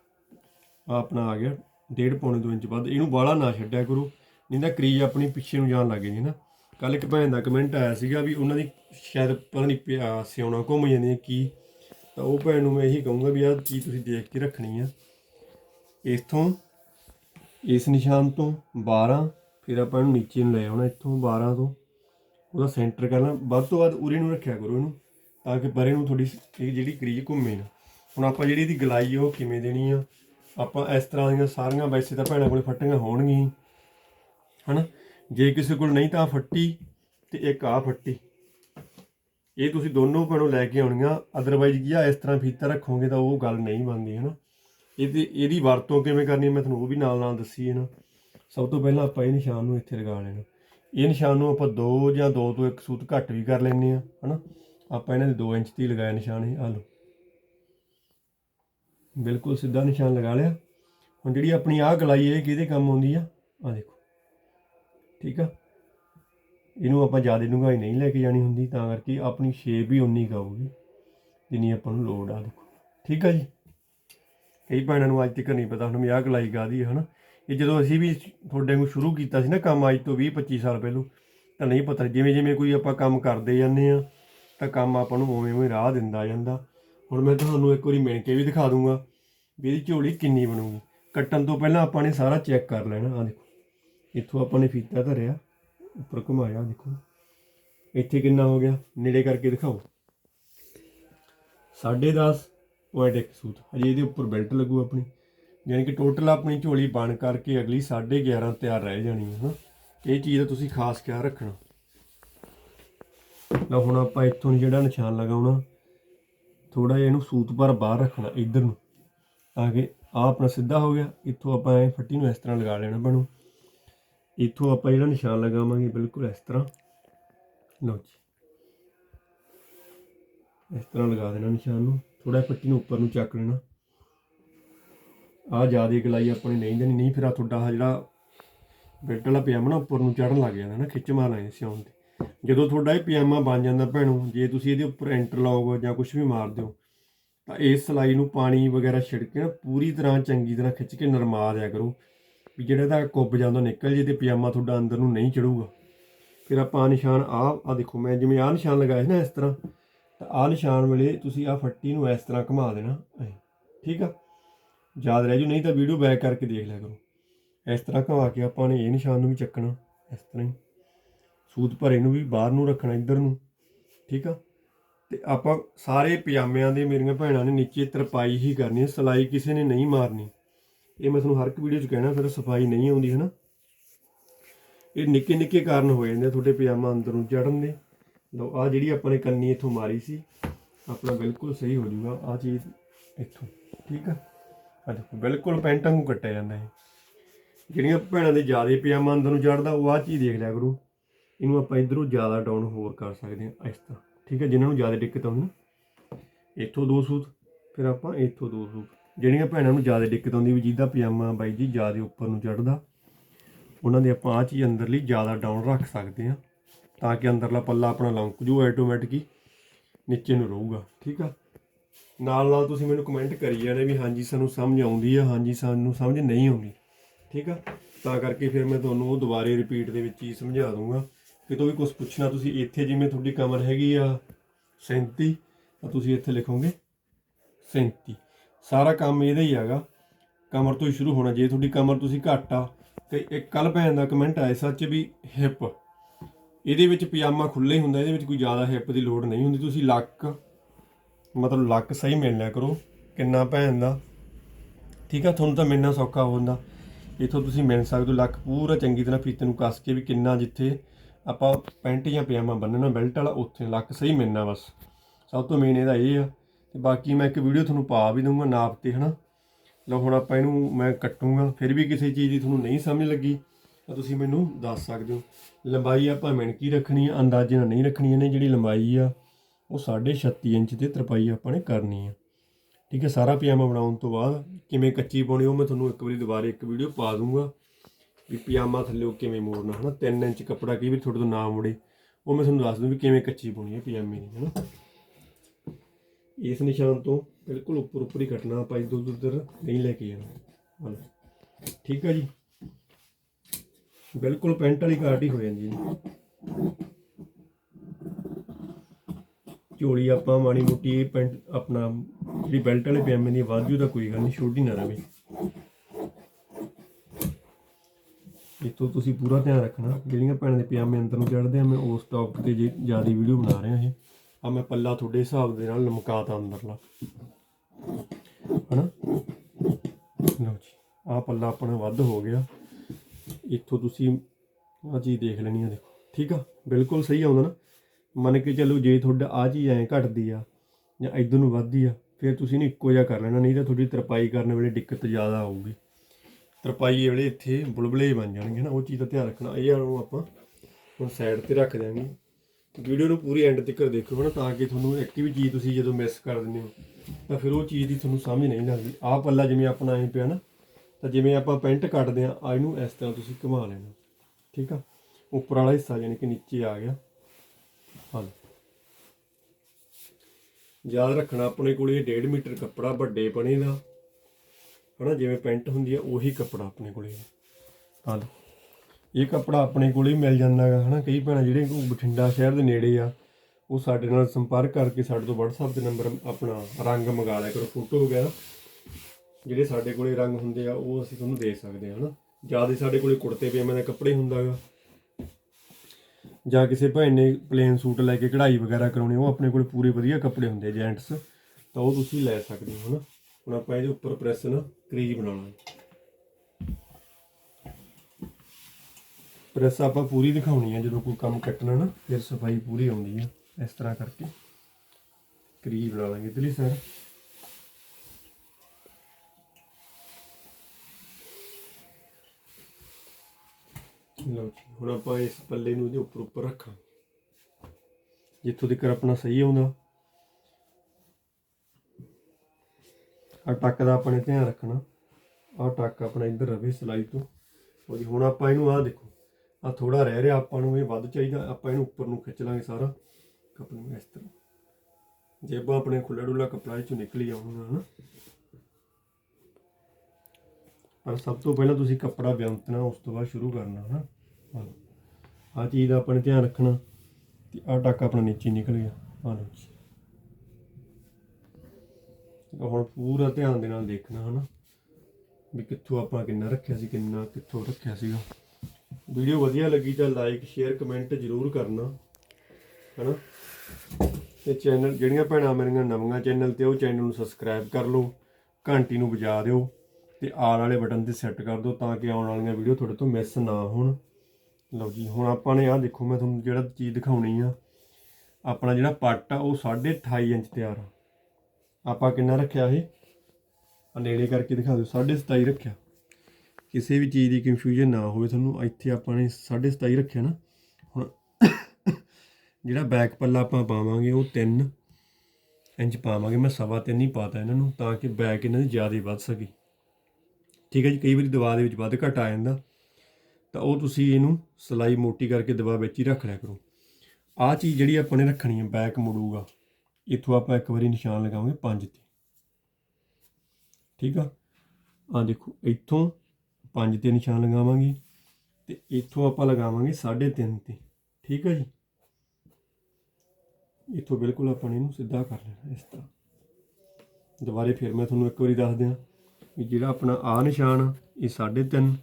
ਆ ਆਪਣਾ ਆ ਗਿਆ, ਡੇਢ ਪੌਣੇ 2 ਇੰਚ ਵੱਧ। ਇਹਨੂੰ ਬਾਹਲਾ ਨਾ ਛੱਡਿਆ ਕਰੋ, ਨਹੀਂ ਤਾਂ ਕਰੀਜ ਆਪਣੀ ਪਿੱਛੇ ਨੂੰ ਜਾਣ ਲੱਗ ਜਾਂਦੀ ਹੈ ਨਾ। ਕੱਲ ਇੱਕ ਭੈਣ ਦਾ ਕਮੈਂਟ ਆਇਆ ਸੀਗਾ ਵੀ ਉਹਨਾਂ ਦੀ ਸ਼ਾਇਦ ਪਤਾ ਨਹੀਂ ਪਿਆ ਸਿਉਣਾ ਘੁੰਮ ਜਾਂਦੀਆਂ ਕੀ। ਤਾਂ ਉਹ ਭੈਣ ਨੂੰ ਮੈਂ ਇਹੀ ਕਹੂੰਗਾ ਵੀ ਆਹ ਚੀਜ਼ ਤੁਸੀਂ ਦੇਖ ਕੇ ਰੱਖਣੀ ਆ। ਇਥੋਂ ਇਸ ਨਿਸ਼ਾਨ ਤੋਂ 12 ਫਿਰ ਆਪਾਂ ਇਹਨੂੰ ਨੀਚੇ ਨੂੰ ਲੈ ਆਉਣਾ ਇੱਥੋਂ 12 ਤੋਂ। ਉਹਦਾ ਸੈਂਟਰ ਕਰਨਾ ਵੱਧ ਤੋਂ ਵੱਧ ਉਰੇ ਨੂੰ ਰੱਖਿਆ ਕਰੋ ਇਹਨੂੰ ਤਾਂ ਕਿ ਪਰੇ ਨੂੰ ਥੋੜੀ ਜਿਹੜੀ ਕਰੀਜ ਘੁੰਮੇ ਨਾ। ਹੁਣ ਆਪਾਂ ਜਿਹੜੀ ਇਹਦੀ ਗਲਾਈ ਆ ਉਹ ਕਿਵੇਂ ਦੇਣੀ ਆ? ਆਪਾਂ ਇਸ ਤਰ੍ਹਾਂ ਦੀਆਂ ਸਾਰੀਆਂ ਵੈਸੇ ਤਾਂ ਭੈਣਾਂ ਕੋਲੇ ਫੱਟੀਆਂ ਹੋਣਗੀਆਂ ਹੀ, ਹਨਾ? ਜੇ ਕਿਸੇ ਕੋਲ ਨਹੀਂ ਤਾਂ ਫੱਟੀ ਤੇ ਇੱਕ ਆ ਫੱਟੀ। ਇਹ ਤੁਸੀਂ ਦੋਨੋਂ ਭੈਣੋਂ ਲੈ ਕੇ ਆਉਣੀਆਂ। ਅਦਰਵਾਈਜ਼ ਕੀ ਆ, ਇਸ ਤਰ੍ਹਾਂ ਫੀਤਾ ਰੱਖੋਗੇ ਤਾਂ ਉਹ ਗੱਲ ਨਹੀਂ ਬਣਦੀ ਨਾ ਇਹਦੀ ਇਹਦੀ ਵਰਤੋਂ ਕਿਵੇਂ ਕਰਨੀ ਹੈ ਮੈਂ ਤੁਹਾਨੂੰ ਉਹ ਵੀ ਨਾਲ ਨਾਲ ਦੱਸੀ ਹੈ ਨਾ। ਸਭ ਤੋਂ ਪਹਿਲਾਂ ਆਪਾਂ ਇਹ ਨਿਸ਼ਾਨ ਨੂੰ ਇੱਥੇ ਲਗਾ ਲੈਣਾ। ਇਹ ਨਿਸ਼ਾਨ ਨੂੰ ਆਪਾਂ 2 ਜਾਂ 2 ਤੋਂ 1 ਸੂਤ ਘੱਟ ਵੀ ਕਰ ਲੈਂਦੇ ਆ ਹਨਾ? ਆਪਾਂ ਇਹਨਾਂ ਦੇ 2 ਇੰਚ ਦੀ ਲਗਾਇਆ ਨਿਸ਼ਾਨ ਇਹ। ਆ ਲਓ। ਬਿਲਕੁਲ ਸਿੱਧਾ ਨਿਸ਼ਾਨ ਲਗਾ ਲਿਆ। ਹੁਣ ਜਿਹੜੀ ਆਪਣੀ ਆਹ ਗਲਾਈ ਹੈ, ਇਹ ਕਿਹਦੇ ਕੰਮ ਆਉਂਦੀ ਆ? ਆ ਦੇਖੋ। ਠੀਕ ਆ? ਇਹਨੂੰ ਆਪਾਂ ਜ਼ਿਆਦਾ ਡੂੰਘਾਈ ਨਹੀਂ ਲੈ ਕੇ ਜਾਣੀ ਹੁੰਦੀ, ਤਾਂ ਕਰਕੇ ਆਪਣੀ ਸ਼ੇਪ ਵੀ ਉਨੀ ਕਾਊਗੀ ਜਿੰਨੀ ਆਪਾਂ ਨੂੰ ਲੋੜ ਆ ਦੇਖੋ। ਠੀਕ ਆ ਜੀ? ਕਈ ਭੈਣਾਂ ਨੂੰ ਅੱਜ ਤੱਕ ਨਹੀਂ ਪਤਾ, ਹੁਣ ਵੀ ਆਹ ਗਲਾਈ ਕਾਹਦੀ ਹੈ ਹਨਾ? ਇਹ ਜਦੋਂ ਅਸੀਂ ਵੀ ਤੁਹਾਡੇ ਨੂੰ ਸ਼ੁਰੂ ਕੀਤਾ ਸੀ ਨਾ ਕੰਮ, ਅੱਜ ਤੋਂ 20 25 ਸਾਲ ਪਹਿਲੋਂ, ਤਾਂ ਨਹੀਂ ਪਤਾ, ਜਿਵੇਂ ਜਿਵੇਂ ਕੋਈ ਆਪਾਂ ਕੰਮ ਕਰਦੇ ਜਾਂਦੇ ਆ, ਤਾਂ ਕੰਮ ਆਪਾਂ ਨੂੰ ਉਵੇਂ ਉਵੇਂ ਰਾਹ ਦਿੰਦਾ ਜਾਂਦਾ। ਹੁਣ ਮੈਂ ਤੁਹਾਨੂੰ ਇੱਕ ਵਾਰੀ ਮਿਣ ਕੇ ਵੀ ਦਿਖਾ ਦੂੰਗਾ ਵੀ ਇਹਦੀ ਝੋਲੀ ਕਿੰਨੀ ਬਣੂਗੀ। ਕੱਟਣ ਤੋਂ ਪਹਿਲਾਂ ਆਪਾਂ ਨੇ ਸਾਰਾ ਚੈੱਕ ਕਰ ਲੈਣਾ ਆ ਦੇਖੋ। ਇੱਥੋਂ ਆਪਾਂ ਨੇ ਫੀਤਾ ਧਰਿਆ, ਉੱਪਰ ਘੁਮਾਇਆ, ਦੇਖੋ। ਇੱਥੇ ਕਿੰਨਾ ਹੋ ਗਿਆ? ਨੇੜੇ ਕਰਕੇ ਦਿਖਾਓ। 10.5 ਪੁਆਇੰਟ ਇੱਕ ਸੂਤ। ਹਜੇ ਇਹਦੇ ਉੱਪਰ ਬੈਲਟ ਲੱਗੂ ਆਪਣੀ। ਯਾਨੀ ਕਿ ਟੋਟਲ ਆਪਣੀ ਝੋਲੀ ਬਣ ਕਰਕੇ ਅਗਲੀ 11.5 ਤਿਆਰ ਰਹਿ ਜਾਣੀ ਹੈ ਨਾ। ਇਹ ਚੀਜ਼ ਦਾ ਤੁਸੀਂ ਖਾਸ ਖਿਆਲ ਰੱਖਣਾ। ਲਓ, ਹੁਣ ਆਪਾਂ ਇੱਥੋਂ ਜਿਹੜਾ ਨਿਸ਼ਾਨ ਲਗਾਉਣਾ ਥੋੜਾ ਜਿਹਾ ਇਹਨੂੰ ਸੂਤ ਪਰ ਬਾਹਰ ਰੱਖਣਾ, ਇੱਧਰ ਨੂੰ। ਤਾਂ ਕਿ ਆ ਆਪਣਾ ਸਿੱਧਾ ਹੋ ਗਿਆ। ਇੱਥੋਂ ਆਪਾਂ ਐ ਫੱਟੀ ਨੂੰ ਇਸ ਤਰ੍ਹਾਂ ਲਗਾ ਲੈਣਾ ਬਣੂ। ਇੱਥੋਂ ਆਪਾਂ ਜਿਹੜਾ ਨਿਸ਼ਾਨ ਲਗਾਵਾਂਗੇ ਬਿਲਕੁਲ ਇਸ ਤਰ੍ਹਾਂ। ਲਓ ਜੀ। ਇਸ ਤਰ੍ਹਾਂ ਲਗਾ ਦੇਣਾ ਨਿਸ਼ਾਨ ਨੂੰ। ਥੋੜਾ ਪੱਟੀ ਨੂੰ ਉੱਪਰ ਨੂੰ ਚੱਕ ਲੈਣਾ। ਆ ਜ਼ਿਆਦਾ ਗਲਾਈ ਆਪਾਂ ਨਹੀਂ ਦੇਣੀ, ਨਹੀਂ ਫਿਰ ਆ ਤੁਹਾਡਾ ਜਿਹੜਾ ਬੈਲਟ ਵਾਲਾ ਪਜਾਮਾ ਨਾ ਉੱਪਰ ਨੂੰ ਚੜਨ ਲੱਗ ਜਾਂਦਾ ਨਾ, ਖਿੱਚ ਮਾਰ ਲੈਣੀ ਸਿਉਣ ਤੇ। ਜਦੋਂ ਤੁਹਾਡਾ ਇਹ ਪਜਾਮਾ ਬਣ ਜਾਂਦਾ ਭੈਣੋ, ਜੇ ਤੁਸੀਂ ਇਹਦੇ ਉੱਪਰ ਇੰਟਰਲੌਕ ਜਾਂ ਕੁਝ ਵੀ ਮਾਰ ਦਿਓ, ਤਾਂ ਇਸ ਸਲਾਈ ਨੂੰ ਪਾਣੀ ਵਗੈਰਾ ਛਿੜਕ ਕੇ ਨਾ ਪੂਰੀ ਤਰ੍ਹਾਂ ਚੰਗੀ ਤਰ੍ਹਾਂ ਖਿੱਚ ਕੇ ਨਰਮਾ ਦਿਆ ਕਰੋ। ਵੀ ਜਿਹੜਾ ਦਾ ਕੁੱਬ ਜਾਂਦਾ ਨਿਕਲ ਜੇ ਤੇ ਪਜਾਮਾ ਤੁਹਾਡਾ ਅੰਦਰ ਨੂੰ ਨਹੀਂ ਚੜੂਗਾ। ਫਿਰ ਆਪਾਂ ਆਹ ਨਿਸ਼ਾਨ ਆ ਆ ਦੇਖੋ ਮੈਂ ਜਿਵੇਂ ਆਹ ਨਿਸ਼ਾਨ ਲਗਾਇਆ ਸੀ ਨਾ ਇਸ ਤਰ੍ਹਾਂ ਤਾਂ ਆਹ ਨਿਸ਼ਾਨ ਵੇਲੇ ਤੁਸੀਂ ਆਹ ਫੱਟੀ ਨੂੰ ਇਸ ਤਰ੍ਹਾਂ ਘੁਮਾ ਦੇਣਾ। ਐਂ, ਠੀਕ ਆ? ਯਾਦ ਰਹਿ ਜੂ ਨਹੀਂ ਤਾਂ ਵੀਡੀਓ ਬੈਕ ਕਰਕੇ ਦੇਖ ਲਿਆ ਕਰੋ। ਇਸ ਤਰ੍ਹਾਂ ਘੁਮਾ ਕੇ ਆਪਾਂ ਨੇ ਇਹ ਨਿਸ਼ਾਨ ਨੂੰ ਵੀ ਚੱਕਣਾ ਇਸ ਤਰ੍ਹਾਂ ਹੀ। ਸੂਤ ਭਰੇ ਨੂੰ ਵੀ ਬਾਹਰ ਨੂੰ ਰੱਖਣਾ ਇੱਧਰ ਨੂੰ ਠੀਕ ਆ? ਤੇ ਆਪਾਂ ਸਾਰੇ ਪਜਾਮਿਆਂ ਦੇ ਮੇਰੀਆਂ ਭੈਣਾਂ ਨੇ ਨੀਚੇ ਤਰਪਾਈ ਹੀ ਕਰਨੀ ਹੈ ਸਲਾਈ ਕਿਸੇ ਨੇ ਨਹੀਂ ਮਾਰਨੀ। ਇਹ ਮੈਂ ਤੁਹਾਨੂੰ ਹਰ ਇੱਕ ਵੀਡੀਓ 'ਚ ਕਹਿਣਾ, ਫਿਰ ਸਫ਼ਾਈ ਨਹੀਂ ਆਉਂਦੀ ਹੈ ਨਾ ਇਹ ਨਿੱਕੇ ਨਿੱਕੇ ਕਾਰਨ ਹੋ ਜਾਂਦੇ ਆ, ਤੁਹਾਡੇ ਪਜਾਮਾ ਅੰਦਰ ਨੂੰ ਚੜਨ ਦੇ। ਲਓ ਆ ਜਿਹੜੀ ਆਪਾਂ ਨੇ ਕੰਨੀ ਇੱਥੋਂ ਮਾਰੀ ਸੀ, ਆਪਣਾ ਬਿਲਕੁਲ ਸਹੀ ਹੋ ਜਾਊਗਾ ਆ ਚੀਜ਼ ਇੱਥੋਂ, ਠੀਕ ਆ? ਆ ਦੇਖੋ, ਬਿਲਕੁਲ ਪੈਂਟਾਂ ਨੂੰ ਕੱਟਿਆ ਜਾਂਦਾ ਹੈ ਜਿਹੜੀਆਂ ਭੈਣਾਂ ਦੇ ਜ਼ਿਆਦਾ ਪਜਾਮਾ ਅੰਦਰ ਨੂੰ ਚੜਦਾ ਉਹ ਆ ਚੀਜ਼ ਦੇਖ ਲਿਆ ਕਰੋ। ਇਹਨੂੰ ਆਪਾਂ ਇਧਰੋਂ ਜ਼ਿਆਦਾ ਡਾਊਨ ਹੋਰ ਕਰ ਸਕਦੇ ਹਾਂ, ਇਸ ਤਰ੍ਹਾਂ, ਠੀਕ ਹੈ ਜਿਨ੍ਹਾਂ ਨੂੰ ਜ਼ਿਆਦਾ ਦਿੱਕਤ ਆਉਂਦੀ ਨਾ। ਇੱਥੋਂ ਦੋ ਸੂਤ, ਫਿਰ ਆਪਾਂ ਇੱਥੋਂ ਦੋ ਸੂਤ। ਜਿਹੜੀਆਂ ਭੈਣਾਂ ਨੂੰ ਜ਼ਿਆਦਾ ਦਿੱਕਤ ਆਉਂਦੀ ਵੀ ਜਿਹਦਾ ਪਜਾਮਾ ਬਾਈ ਜੀ ਜ਼ਿਆਦਾ ਉੱਪਰ ਨੂੰ ਚੜਦਾ ਉਹਨਾਂ ਦੇ ਆਪਾਂ ਆ ਚੀਜ਼ ਅੰਦਰਲੀ ਜ਼ਿਆਦਾ ਡਾਊਨ ਰੱਖ ਸਕਦੇ ਹਾਂ ਤਾਂ ਕਿ ਅੰਦਰਲਾ ਪੱਲਾ ਆਪਣਾ ਲੰਕ ਜੂ ਆਟੋਮੈਟਿਕ ਹੀ, ਨੀਚੇ ਨੂੰ ਰਹੂਗਾ, ਠੀਕ ਆ? ਨਾਲ ਨਾਲ ਤੁਸੀਂ ਮੈਨੂੰ ਕਮੈਂਟ ਕਰੀ ਜਾਣੇ ਵੀ ਹਾਂਜੀ ਸਾਨੂੰ ਸਮਝ ਆਉਂਦੀ ਆ, ਹਾਂਜੀ ਸਾਨੂੰ ਸਮਝ ਨਹੀਂ ਆਉਂਦੀ, ਠੀਕ ਆ? ਤਾਂ ਕਰਕੇ ਫਿਰ ਮੈਂ ਤੁਹਾਨੂੰ ਉਹ ਦੁਬਾਰੇ ਰਿਪੀਟ ਦੇ ਵਿੱਚ ਹੀ ਸਮਝਾ ਦੂੰਗਾ ਕਿਤੋਂ ਵੀ ਕੁਝ ਪੁੱਛਣਾ ਤੁਸੀਂ ਇੱਥੇ ਜਿਵੇਂ ਤੁਹਾਡੀ ਕਮਰ ਹੈਗੀ ਆ 37 ਤਾਂ ਤੁਸੀਂ ਇੱਥੇ ਲਿਖੋਗੇ 37 ਸਾਰਾ ਕੰਮ ਇਹਦਾ ਹੀ ਹੈਗਾ। ਕਮਰ ਤੋਂ ਹੀ ਸ਼ੁਰੂ ਹੋਣਾ। ਜੇ ਤੁਹਾਡੀ ਕਮਰ ਤੁਸੀਂ ਘੱਟ ਆ, ਤੇ ਇੱਕ ਕੱਲ ਭੈਣ ਦਾ ਕਮੈਂਟ ਆਇਆ ਸੱਚ ਵੀ ਹਿਪ ਇਹਦੇ ਵਿੱਚ ਪਜਾਮਾ ਖੁੱਲ੍ਹਾ ਹੀ ਹੁੰਦਾ, ਇਹਦੇ ਵਿੱਚ ਕੋਈ ਜ਼ਿਆਦਾ ਹਿਪ ਦੀ ਲੋੜ ਨਹੀਂ ਹੁੰਦੀ। ਤੁਸੀਂ ਲੱਕ, ਮਤਲਬ ਲੱਕ ਸਹੀ ਮਿਲ ਲਿਆ ਕਰੋ, ਕਿੰਨਾ ਭੈਣ ਦਾ। ਠੀਕ ਆ, ਤੁਹਾਨੂੰ ਤਾਂ ਮਿਲਣਾ ਸੌਖਾ ਹੁੰਦਾ ਇਥੋਂ ਤੁਸੀਂ ਮਿਲ ਸਕਦੇ ਹੋ। ਲੱਕ ਪੂਰਾ ਚੰਗੀ ਤਰ੍ਹਾਂ ਫੀਤੇ ਨੂੰ ਕੱਸ ਕੇ ਵੀ ਕਿੰਨਾ ਜਿੱਥੇ ਆਪਾਂ ਪੈਂਟ ਜਾਂ ਪਜਾਮਾ ਬੰਨਣਾ ਬੈਲਟ ਵਾਲਾ, ਉੱਥੇ ਲੱਕ ਸਹੀ ਮਿਲਣਾ ਬਸ। ਸਭ ਤੋਂ ਮੇਨ ਇਹਦਾ ਇਹ ਆ। ਤੇ ਬਾਕੀ ਮੈਂ ਇੱਕ ਵੀਡੀਓ ਤੁਹਾਨੂੰ ਪਾ ਵੀ ਦਊਂਗਾ ਨਾਪ ਤੇ, ਹਨਾ? ਲਓ, ਹੁਣ ਆਪਾਂ ਇਹਨੂੰ ਮੈਂ ਕੱਟੂੰਗਾ। ਫਿਰ ਵੀ ਕਿਸੇ ਚੀਜ਼ ਦੀ ਤੁਹਾਨੂੰ ਨਹੀਂ ਸਮਝ ਲੱਗੀ, ਤਾਂ ਤੁਸੀਂ ਮੈਨੂੰ ਦੱਸ ਸਕਦੇ ਹੋ। ਲੰਬਾਈ ਆਪਾਂ ਮਿਣਕੀ ਰੱਖਣੀ ਆ, ਅੰਦਾਜ਼ੇ ਨਾਲ ਨਹੀਂ ਰੱਖਣੀ ਇਹਨੇ, ਜਿਹੜੀ ਲੰਬਾਈ ਆ, ਉਹ 36 ਇੰਚ ਤੇ ਤਰਪਾਈ ਆਪਾਂ ਨੇ ਕਰਨੀ ਆ। ਠੀਕ ਹੈ, ਸਾਰਾ ਪਜਾਮਾ ਬਣਾਉਣ ਤੋਂ ਬਾਅਦ ਕਿਵੇਂ ਕੱਚੀ ਪਾਉਣੀ ਉਹ ਮੈਂ ਤੁਹਾਨੂੰ ਇੱਕ ਵਾਰੀ ਦੁਬਾਰੇ ਇੱਕ ਵੀਡੀਓ ਪਾ ਦੂੰਗਾ ਵੀ ਪਜਾਮਾ ਥੱਲੇ ਉਹ ਕਿਵੇਂ ਮੋੜਨਾ, ਹਨਾ? 3 ਇੰਚ ਕੱਪੜਾ ਕੀ ਵੀ ਤੁਹਾਡੇ ਤੋਂ ਨਾ ਮੁੜੇ, ਉਹ ਮੈਂ ਤੁਹਾਨੂੰ ਦੱਸ ਦੂੰ ਵੀ ਕਿਵੇਂ ਕੱਚੀ ਪਾਉਣੀ ਹੈ ਪਜਾਮੇ ਦੀ, ਹਨਾ? ਇਸ ਨਿਸ਼ਾਨ ਤੋਂ ਬਿਲਕੁਲ ਉੱਪਰ ਉੱਪਰ ਹੀ ਕੱਟਣਾ ਆਪਾਂ ਇੱਧਰ ਉੱਧਰ ਨਹੀਂ ਲੈ ਕੇ ਜਾਣਾ। ਠੀਕ ਹੈ ਜੀ? ਬਿਲਕੁਲ ਪੈਂਟ ਵਾਲੀ ਕਾਟ ਹੀ ਹੋ ਜਾਂਦੀ ਹੈ ਝੋਲੀ ਆਪਾਂ ਮਾੜੀ ਮੋਟੀ ਪੈਂਟ ਆਪਣਾ, ਜਿਹੜੀ ਬੈਲਟ ਵਾਲੇ ਪਜਾਮੇ ਦੀ ਵਾਧੂ ਦਾ ਕੋਈ ਗੱਲ ਨਹੀਂ, ਛੋਟੀ ਨਾ ਰਵੇ। ਇਤੋਂ ਤੁਸੀਂ ਪੂਰਾ ਧਿਆਨ ਰੱਖਣਾ, ਜਿਹੜੀਆਂ ਭੈਣਾਂ ਦੇ ਪਜਾਮੇ ਅੰਦਰ ਨੂੰ ਚੜਦੇ ਆ, ਮੈਂ ਉਸ ਟੌਪ ਤੇ ਜੇ ਜ਼ਿਆਦਾ ਵੀਡੀਓ ਬਣਾ ਰਿਹਾ ਇਹ। ਆ ਮੈਂ ਪੱਲਾ ਤੁਹਾਡੇ ਹਿਸਾਬ ਦੇ ਨਾਲ ਲਮਕਾਤਾ ਅੰਦਰਲਾ। ਹਨਾ? ਲਓ ਜੀ, ਆ ਪੱਲਾ ਆਪਣਾ ਵੱਧ ਹੋ ਗਿਆ। ਇੱਥੋਂ ਤੁਸੀਂ ਆ ਚੀਜ਼ ਦੇਖ ਲੈਣੀ ਆ ਦੇਖੋ। ਠੀਕ ਆ? ਬਿਲਕੁਲ ਸਹੀ ਆਉਂਦਾ ਨਾ। ਮੰਨ ਕੇ ਚੱਲੋ ਜੇ ਤੁਹਾਡਾ ਆ ਚੀਜ਼ ਐਂ ਘਟਦੀ ਆ ਜਾਂ ਇਧਰ ਨੂੰ ਵੱਧਦੀ ਆ, ਫਿਰ ਤੁਸੀਂ ਨੇ ਇੱਕੋ ਜਿਹਾ ਕਰ ਲੈਣਾ, ਨਹੀਂ ਤਾਂ ਤੁਹਾਡੀ ਤਰਪਾਈ ਕਰਨ ਵੇਲੇ ਦਿੱਕਤ ਜ਼ਿਆਦਾ ਆਊਗੀ। ਤਰਪਾਈ ਵੇਲੇ ਇੱਥੇ ਬੁਲਬੁਲੇ ਬਣ ਜਾਣਗੇ ਨਾ, ਉਹ ਚੀਜ਼ ਦਾ ਧਿਆਨ ਰੱਖਣਾ। ਇਹ ਨੂੰ ਆਪਾਂ ਹੁਣ ਸਾਈਡ ਤੇ ਰੱਖ ਦਿਆਂਗੇ। ਵੀਡੀਓ ਨੂੰ ਪੂਰੀ ਐਂਡ ਤੱਕ ਦੇਖੋ ਨਾ ਤਾਂ ਕਿ ਤੁਹਾਨੂੰ ਇੱਕ ਵੀ ਚੀਜ਼ ਤੁਸੀਂ ਜਦੋਂ ਮਿਸ ਕਰ ਦਿੰਦੇ ਹੋ, ਤਾਂ ਫਿਰ ਉਹ ਚੀਜ਼ ਦੀ ਤੁਹਾਨੂੰ ਸਮਝ ਨਹੀਂ ਲੱਗਦੀ। ਆਹ ਪੱਲਾ ਜਿਵੇਂ ਆਪਣਾ ਐਂ ਪਿਆ ਨਾ, ਤਾਂ ਜਿਵੇਂ ਆਪਾਂ ਪੈਂਟ ਕੱਟਦੇ ਆ ਆ ਇਹਨੂੰ ਇਸ ਤਰ੍ਹਾਂ ਤੁਸੀਂ ਘੁਮਾ ਲੈਣਾ। ਠੀਕ ਆ? ਉੱਪਰ ਵਾਲਾ ਹਿੱਸਾ ਯਾਨੀ ਕਿ ਨੀਚੇ ਆ ਗਿਆ। ਹਾਂ। ਯਾਦ ਰੱਖਣਾ, ਆਪਣੇ ਕੋਲ ਇਹ 1.5 ਮੀਟਰ ਕੱਪੜਾ ਵੱਡੇ ਬਣੇ ਦਾ, ਹਨਾ, ਜਿਵੇਂ ਪੈਂਟ ਹੁੰਦੀ ਆ, ਉਹੀ ਕੱਪੜਾ ਆਪਣੇ ਕੋਲੇ ਹਾਂ। ਇਹ ਕੱਪੜਾ ਆਪਣੇ ਕੋਲੇ ਹੀ ਮਿਲ ਜਾਂਦਾ ਹੈ ਹਨਾ? ਕਈ ਭੈਣਾਂ ਜਿਹੜੇ ਬਠਿੰਡਾ ਸ਼ਹਿਰ ਦੇ ਨੇੜੇ ਆ, ਉਹ ਸਾਡੇ ਨਾਲ ਸੰਪਰਕ ਕਰਕੇ ਸਾਡੇ ਤੋਂ WhatsApp ਤੇ ਨੰਬਰ ਆਪਣਾ ਰੰਗ ਮੰਗਾ ਲਿਆ ਕਰੋ, ਫੋਟੋ ਵਗੈਰਾ। ਜਿਹੜੇ ਸਾਡੇ ਕੋਲੇ ਰੰਗ ਹੁੰਦੇ ਆ, ਉਹ ਅਸੀਂ ਤੁਹਾਨੂੰ ਦੇ ਸਕਦੇ ਹਾਂ ਹਨਾ? ਜ਼ਿਆਦਾ ਸਾਡੇ ਕੋਲੇ ਕੁੜਤੇ, ਪਜਾਮੇ ਦਾ ਕੱਪੜੇ ਹੁੰਦਾਗਾ ਜਾਂ ਕਿਸੇ ਭੈਣ ਨੇ ਪਲੇਨ ਸੂਟ ਲੈ ਕੇ ਕਢਾਈ ਵਗੈਰਾ ਕਰਾਉਣੀ, ਉਹ ਆਪਣੇ ਕੋਲ ਪੂਰੇ ਵਧੀਆ ਕੱਪੜੇ ਹੁੰਦੇ ਆ ਜੈਂਟਸ ਤਾਂ ਉਹ ਤੁਸੀਂ ਲੈ ਸਕਦੇ ਹੋ, ਹਨਾ? ਹੁਣ ਆਪਾਂ ਇਹਦੇ ਉੱਪਰ ਪ੍ਰੈਸ ਨਾ ਕਰੀਜ ਬਣਾਉਣਾ ਪ੍ਰੈਸ ਆਪਾਂ ਪੂਰੀ ਦਿਖਾਉਣੀ ਆ, ਜਦੋਂ ਕੋਈ ਕੰਮ ਕੱਟਣਾ ਨਾ, ਫਿਰ ਸਫ਼ਾਈ ਪੂਰੀ ਆਉਂਦੀ ਹੈ ਇਸ ਤਰ੍ਹਾਂ ਕਰਕੇ। ਕਰੀਜ ਬਣਾ ਲਾਂਗੇ ਇਧਰਲੀ ਸਾਈਡ ਲਓ ਹੁਣ ਆਪਾਂ ਇਸ ਪੱਲੇ ਨੂੰ ਇਹਦੇ ਉੱਪਰ ਉੱਪਰ ਰੱਖਾਂ ਜਿੱਥੋਂ ਤੱਕ ਆਪਣਾ ਸਹੀ ਆਉਂਦਾ। ਆ ਟੱਕ ਦਾ ਆਪਣੇ ਧਿਆਨ ਰੱਖਣਾ। ਆ ਟੱਕ ਆਪਣਾ ਇੱਧਰ ਰਵੇ ਸਲਾਈ ਤੋਂ। ਉਹ ਹੁਣ ਆਪਾਂ ਇਹਨੂੰ ਆ ਦੇਖੋ। ਆ ਥੋੜਾ ਰਹਿ ਰਿਹਾ, ਆਪਾਂ ਨੂੰ ਇਹ ਵੱਧ ਚਾਹੀਦਾ, ਆਪਾਂ ਇਹਨੂੰ ਉੱਪਰ ਨੂੰ ਖਿੱਚ ਲਾਂਗੇ ਸਾਰਾ ਕੱਪੜੇ ਨੂੰ ਇਸ ਤਰ੍ਹਾਂ। ਜੇਬਾਂ ਆਪਣੇ ਖੁੱਲਾ ਡੁੱਲਾ ਕੱਪੜਾ ਇਹ ਚੋਂ ਨਿਕਲੀ ਆਉਣਾ ਹਨਾ। ਪਰ ਸਭ ਤੋਂ ਪਹਿਲਾਂ ਤੁਸੀਂ ਕੱਪੜਾ ਵਿਅੰਤਣਾ ਉਸ ਤੋਂ ਬਾਅਦ ਸ਼ੁਰੂ ਕਰਨਾ ਹਨਾ। ਆ ਚੀਜ਼ ਦਾ ਆਪਣੇ ਧਿਆਨ ਰੱਖਣਾ, ਤੇ ਆ ਟੱਕ ਆਪਣਾ ਨੀਚੇ ਨਿਕਲ ਗਿਆ। ਆ ਲਓ ਜੀ। ਹੁਣ ਪੂਰਾ ਧਿਆਨ ਦੇ ਨਾਲ ਦੇਖਣਾ ਹਨਾ, ਵੀ ਕਿੱਥੋਂ ਆਪਾਂ ਕਿੰਨਾ ਰੱਖਿਆ ਸੀ, ਕਿੰਨਾ ਕਿੱਥੋਂ ਰੱਖਿਆ ਸੀਗਾ। ਵੀਡੀਓ ਵਧੀਆ ਲੱਗੀ ਤਾਂ ਲਾਈਕ ਸ਼ੇਅਰ ਕਮੈਂਟ ਜ਼ਰੂਰ ਕਰਨਾ, ਹਨਾ? ਤੇ ਚੈਨਲ ਜਿਹੜੀਆਂ ਭੈਣਾਂ ਮੇਰੀਆਂ ਨਵੀਆਂ ਚੈਨਲ ਤੇ ਉਹ ਚੈਨਲ ਨੂੰ ਸਬਸਕ੍ਰਾਈਬ ਕਰ ਲਓ, ਘੰਟੀ ਨੂੰ ਵਜਾ ਦਿਓ, ਤੇ ਆਲ ਵਾਲੇ ਬਟਨ ਤੇ ਸੈੱਟ ਕਰ ਦਿਓ ਤਾਂ ਕਿ ਆਉਣ ਵਾਲੀਆਂ ਵੀਡੀਓ ਤੁਹਾਡੇ ਤੋਂ ਮਿਸ ਨਾ ਹੋਣ। ਲਓ ਜੀ, ਹੁਣ ਆਪਾਂ ਨੇ ਆਹ ਦੇਖੋ, ਮੈਂ ਤੁਹਾਨੂੰ ਜਿਹੜਾ ਚੀਜ਼ ਦਿਖਾਉਣੀ ਆ, ਆਪਣਾ ਜਿਹੜਾ ਪੱਟ ਆ, ਉਹ 28.5 ਇੰਚ ਤਿਆਰ ਆ। ਆਪਾਂ ਕਿੰਨਾ ਰੱਖਿਆ ਇਹ? ਆ ਨੇੜੇ ਕਰਕੇ ਦਿਖਾ ਦਿਓ 27.5 ਰੱਖਿਆ। ਕਿਸੇ ਵੀ ਚੀਜ਼ ਦੀ ਕਨਫਿਊਜ਼ਨ ਨਾ ਹੋਵੇ, ਤੁਹਾਨੂੰ ਇੱਥੇ ਆਪਾਂ ਨੇ 27.5 ਰੱਖਿਆ ਨਾ, ਹੁਣ ਜਿਹੜਾ ਬੈਕ ਪੱਲਾ ਆਪਾਂ ਪਾਵਾਂਗੇ, ਉਹ 3 ਇੰਚ ਪਾਵਾਂਗੇ, ਮੈਂ ਸਵਾ ਤਿੰਨ ਹੀ ਪਾਤਾ ਇਹਨਾਂ ਨੂੰ, ਤਾਂ ਕਿ ਬੈਕ ਇਹਨਾਂ ਦੀ ਜ਼ਿਆਦਾ ਵੱਧ ਸਕੇ। ਠੀਕ ਹੈ ਜੀ, ਕਈ ਵਾਰੀ ਦਵਾ ਦੇ ਵਿੱਚ ਵੱਧ ਘਟ ਆ ਜਾਂਦਾ, ਤਾਂ ਉਹ ਤੁਸੀਂ ਇਹਨੂੰ ਸਲਾਈ ਮੋਟੀ ਕਰਕੇ ਦਵਾ ਵਿੱਚ ਹੀ ਰੱਖ ਲਿਆ ਕਰੋ। ਆਹ ਚੀਜ਼ ਜਿਹੜੀ ਆਪਾਂ ਨੇ ਰੱਖਣੀ ਹੈ ਬੈਕ ਮੁੜੂਗਾ, ਇੱਥੋਂ ਆਪਾਂ ਇੱਕ ਵਾਰੀ ਨਿਸ਼ਾਨ ਲਗਾਵਾਂਗੇ 5 ਤੇ। ਠੀਕ ਆ? ਆ ਦੇਖੋ, ਇੱਥੋਂ 5 ਤੇ ਨਿਸ਼ਾਨ ਲਗਾਵਾਂਗੇ ਤੇ ਇੱਥੋਂ ਆਪਾਂ ਲਗਾਵਾਂਗੇ 3.5 ਤੇ। ਠੀਕ ਆ ਜੀ? ਇੱਥੋਂ ਬਿਲਕੁਲ ਆਪਾਂ ਨੇ ਇਹਨੂੰ ਸਿੱਧਾ ਕਰ ਲੈਣਾ ਇਸ ਤਰ੍ਹਾਂ। ਦੁਬਾਰੇ ਫਿਰ ਮੈਂ ਤੁਹਾਨੂੰ ਇੱਕ ਵਾਰੀ ਦੱਸ ਦਿਆਂ ਵੀ ਜਿਹੜਾ ਆਪਣਾ ਆ ਨਿਸ਼ਾਨ ਆ, ਇਹ 3.5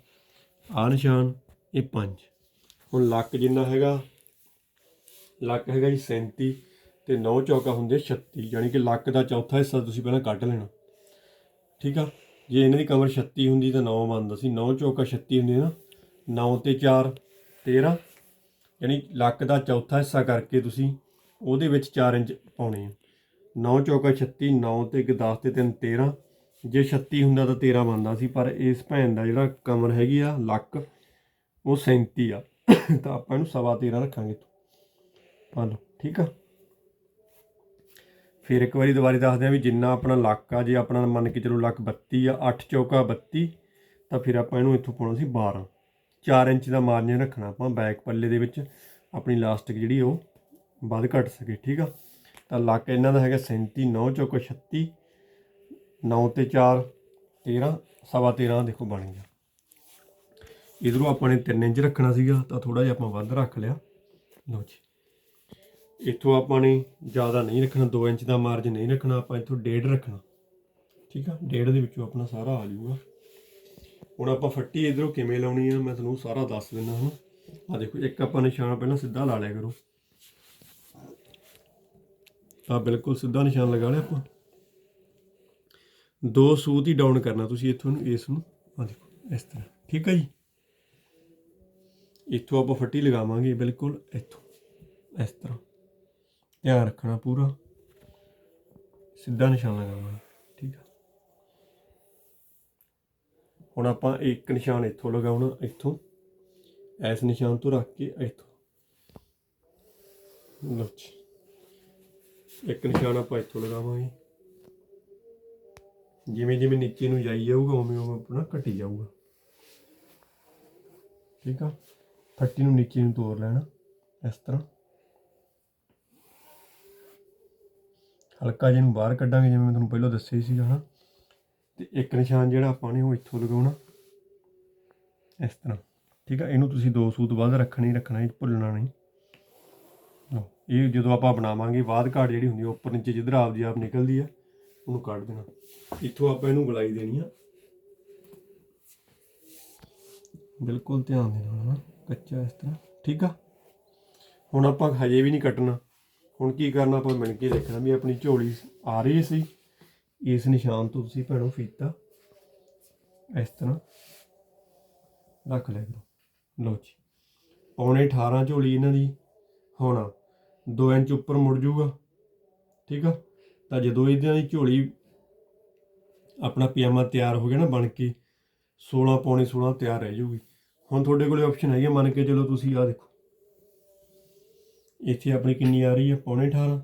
ਆ ਨਿਸ਼ਾਨ ਇਹ 5 ਹੁਣ ਲੱਕ ਜਿੰਨਾ ਹੈਗਾ ਲੱਕ ਹੈਗਾ ਜੀ 37 ਤੇ 9 ਚੌਕਾ ਹੁੰਦੇ 36 ਯਾਨੀ ਕਿ ਲੱਕ ਦਾ ਚੌਥਾ ਹਿੱਸਾ ਤੁਸੀਂ ਪਹਿਲਾਂ ਕੱਢ ਲੈਣਾ। ਠੀਕ ਆ? ਜੇ ਇਹਨਾਂ ਦੀ ਕਮਰ 36 ਹੁੰਦੀ ਤਾਂ 9 ਬਣਦਾ ਸੀ। 9 ਚੌਕਾ 36 ਹੁੰਦੀ ਨਾ 9 ਤੇ 4 13 ਯਾਨੀ ਲੱਕ ਦਾ ਚੌਥਾ ਹਿੱਸਾ ਕਰਕੇ ਤੁਸੀਂ ਉਹਦੇ ਵਿੱਚ 4 ਇੰਚ ਪਾਉਣੇ ਆ। 9 ਚੌਕਾ 36 9 ਤੇ 10 ਤੇ 3 13 ਜੇ 36 ਹੁੰਦਾ ਤਾਂ 13 ਬਣਦਾ ਸੀ, ਪਰ ਇਸ ਭੈਣ ਦਾ ਜਿਹੜਾ ਕਮਰ ਹੈਗੀ ਆ, ਲੱਕ, ਉਹ 37 ਆ। ਤਾਂ ਆਪਾਂ ਇਹਨੂੰ ਸਵਾ 13 ਰੱਖਾਂਗੇ। ਪਾ ਲਓ ਠੀਕ ਆ? ਫਿਰ ਇੱਕ ਵਾਰੀ ਦੁਬਾਰਾ ਦੱਸਦੇ ਆ ਵੀ ਜਿੰਨਾ ਆਪਣਾ ਲੱਕ ਆ, ਜੇ ਆਪਣਾ ਮੰਨ ਕੇ ਚਲੋ ਲੱਕ 32 ਆ 8 ਚੌਕਾ 32 ਤਾਂ ਫਿਰ ਆਪਾਂ ਇਹਨੂੰ ਇੱਥੋਂ ਪਾਉਣਾ ਸੀ 12 4 ਇੰਚ ਦਾ ਮਾਰਜਨ ਰੱਖਣਾ ਆਪਾਂ ਬੈਕ ਪੱਲੇ ਦੇ ਵਿੱਚ, ਆਪਣੀ ਲਾਸਟਿਕ ਜਿਹੜੀ ਉਹ ਵੱਧ ਘਟ ਸਕੇ, ਠੀਕ ਆ? ਤਾਂ ਲੱਕ ਇਹਨਾਂ ਦਾ ਹੈਗਾ 37 9 ਚੌਕਾ 36 9 ਤੇ 4 13 ਸਵਾ 13 ਦੇਖੋ ਬਣ ਗਿਆ। ਇਧਰੋਂ ਆਪਾਂ ਨੇ 3 ਇੰਚ ਰੱਖਣਾ ਸੀਗਾ, ਤਾਂ ਥੋੜਾ ਜਿਹਾ ਆਪਾਂ ਵੱਧ ਰੱਖ ਲਿਆ। ਲਓ ਜੀ। ਇੱਥੋਂ ਆਪਾਂ ਨੇ ਜ਼ਿਆਦਾ ਨਹੀਂ ਰੱਖਣਾ 2 ਇੰਚ ਦਾ ਮਾਰਜਨ ਨਹੀਂ ਰੱਖਣਾ, ਆਪਾਂ ਇੱਥੋਂ ਡੇਢ ਰੱਖਣਾ। ਠੀਕ ਆ? ਡੇਢ ਦੇ ਵਿੱਚੋਂ ਆਪਣਾ ਸਾਰਾ ਆ ਜਾਊਗਾ। ਹੁਣ ਆਪਾਂ ਫੱਟੀ ਇਧਰੋਂ ਕਿਵੇਂ ਲਾਉਣੀ ਆ, ਮੈਂ ਤੁਹਾਨੂੰ ਸਾਰਾ ਦੱਸ ਦਿੰਦਾ ਹਾਂ। ਆ ਦੇਖੋ, ਇੱਕ ਆਪਾਂ ਨਿਸ਼ਾਨ ਪਹਿਲਾਂ ਸਿੱਧਾ ਲਾ ਲਿਆ ਕਰੋ। ਆ ਬਿਲਕੁਲ ਸਿੱਧਾ ਨਿਸ਼ਾਨ ਲਗਾ ਲਿਆ ਆਪਾਂ। ਦੋ ਸੂਤ ਹੀ ਡਾਊਨ ਕਰਨਾ ਤੁਸੀਂ ਇੱਥੋਂ ਨੂੰ, ਇਸ ਨੂੰ। ਆ ਦੇਖੋ, ਇਸ ਤਰ੍ਹਾਂ। ਠੀਕ ਹੈ ਜੀ? ਇੱਥੋਂ ਆਪਾਂ ਫੱਟੀ ਲਗਾਵਾਂਗੇ, ਬਿਲਕੁਲ ਇੱਥੋਂ। ਇਸ ਤਰ੍ਹਾਂ। ਧਿਆਨ ਰੱਖਣਾ ਪੂਰਾ। ਸਿੱਧਾ ਨਿਸ਼ਾਨ ਲਗਾਵਾਂਗੇ ਠੀਕ ਆ। ਹੁਣ ਆਪਾਂ ਇੱਕ ਨਿਸ਼ਾਨ ਇੱਥੋਂ ਲਗਾਉਣਾ, ਇੱਥੋਂ। ਇਸ ਨਿਸ਼ਾਨ ਤੋਂ ਰੱਖ ਕੇ ਇੱਥੋਂ। ਲਓ ਜੀ। ਇੱਕ ਨਿਸ਼ਾਨ ਆਪਾਂ ਇੱਥੋਂ ਲਗਾਵਾਂਗੇ। ਜਿਵੇਂ ਜਿਵੇਂ ਨੀਚੇ ਨੂੰ ਜਾਈ ਜਾਊਗਾ, ਉਵੇਂ ਉਵੇਂ ਆਪਣਾ ਘਟੀ ਜਾਊਗਾ। ਠੀਕ ਆ? ਫੱਟੀ ਨੂੰ ਨੀਚੇ ਨੂੰ ਤੋੜ ਲੈਣਾ, ਇਸ ਤਰ੍ਹਾਂ। ਹਲਕਾ ਜਿਹਨੂੰ ਬਾਹਰ ਕੱਢਾਂਗੇ, ਜਿਵੇਂ ਮੈਂ ਤੁਹਾਨੂੰ ਪਹਿਲਾਂ ਦੱਸਿਆ ਹੀ ਸੀਗਾ, ਹਨਾ? ਤੇ ਇੱਕ ਨਿਸ਼ਾਨ ਜਿਹੜਾ ਆਪਾਂ ਨੇ ਉਹ ਇੱਥੋਂ ਲਗਾਉਣਾ। ਇਸ ਤਰ੍ਹਾਂ। ਠੀਕ ਆ? ਇਹਨੂੰ ਤੁਸੀਂ ਦੋ ਸੂਤ ਵੱਧ ਰੱਖਣੀ, ਰੱਖਣਾ ਹੀ, ਭੁੱਲਣਾ ਨਹੀਂ। ਇਹ ਜਦੋਂ ਆਪਾਂ ਬਣਾਵਾਂਗੇ ਬਾਅਦ ਘਾਟ ਜਿਹੜੀ ਹੁੰਦੀ ਆ, ਉੱਪਰ ਨੀਚੇ ਜਿੱਧਰ ਆਪਦੀ ਆਪ ਨਿਕਲਦੀ ਆ, ਉਹਨੂੰ ਕੱਢ ਦੇਣਾ। ਇੱਥੋਂ ਆਪਾਂ ਇਹਨੂੰ ਗਲਾਈ ਦੇਣੀ ਆ। ਬਿਲਕੁਲ ਧਿਆਨ ਦੇ ਨਾਲ ਨਾ ਕੱਚਾ ਇਸ ਤਰ੍ਹਾਂ। ਠੀਕ ਆ? ਹੁਣ ਆਪਾਂ ਹਜੇ ਵੀ ਨਹੀਂ ਕੱਟਣਾ। ਹੁਣ ਕੀ ਕਰਨਾ ਆਪਾਂ ਮਿਣ ਕੇ ਦੇਖਣਾ ਵੀ ਆਪਣੀ ਝੋਲੀ ਆ ਰਹੀ ਸੀ ਇਸ ਨਿਸ਼ਾਨ ਤੋਂ ਤੁਸੀਂ ਭੈਣੋ ਫੀਤਾ। ਇਸ ਤਰ੍ਹਾਂ ਰੱਖ ਲਿਆ ਕਰੋ। ਲਓ ਜੀ। ਪੌਣੇ 18 ਝੋਲੀ ਇਹਨਾਂ ਦੀ ਹੋਣਾ। 2 ਇੰਚ ਉੱਪਰ ਮੁੜ ਜਾਊਗਾ। ਠੀਕ ਆ? ਤਾਂ ਜਦੋਂ ਇਹਨਾਂ ਦੀ ਝੋਲੀ ਆਪਣਾ ਪਜਾਮਾ ਤਿਆਰ ਹੋ ਗਿਆ ਨਾ ਬਣ ਕੇ 16 ਪੌਣੇ 16 ਤਿਆਰ ਰਹਿ ਜਾਊਗੀ। ਹੁਣ ਤੁਹਾਡੇ ਕੋਲੇ ਆਪਸ਼ਨ ਹੈਗੀ ਆ, ਮੰਨ ਕੇ ਚਲੋ ਤੁਸੀਂ ਆ ਦੇਖੋ। ਇੱਥੇ ਆਪਣੀ ਕਿੰਨੀ ਆ ਰਹੀ ਹੈ? ਪੌਣੇ 18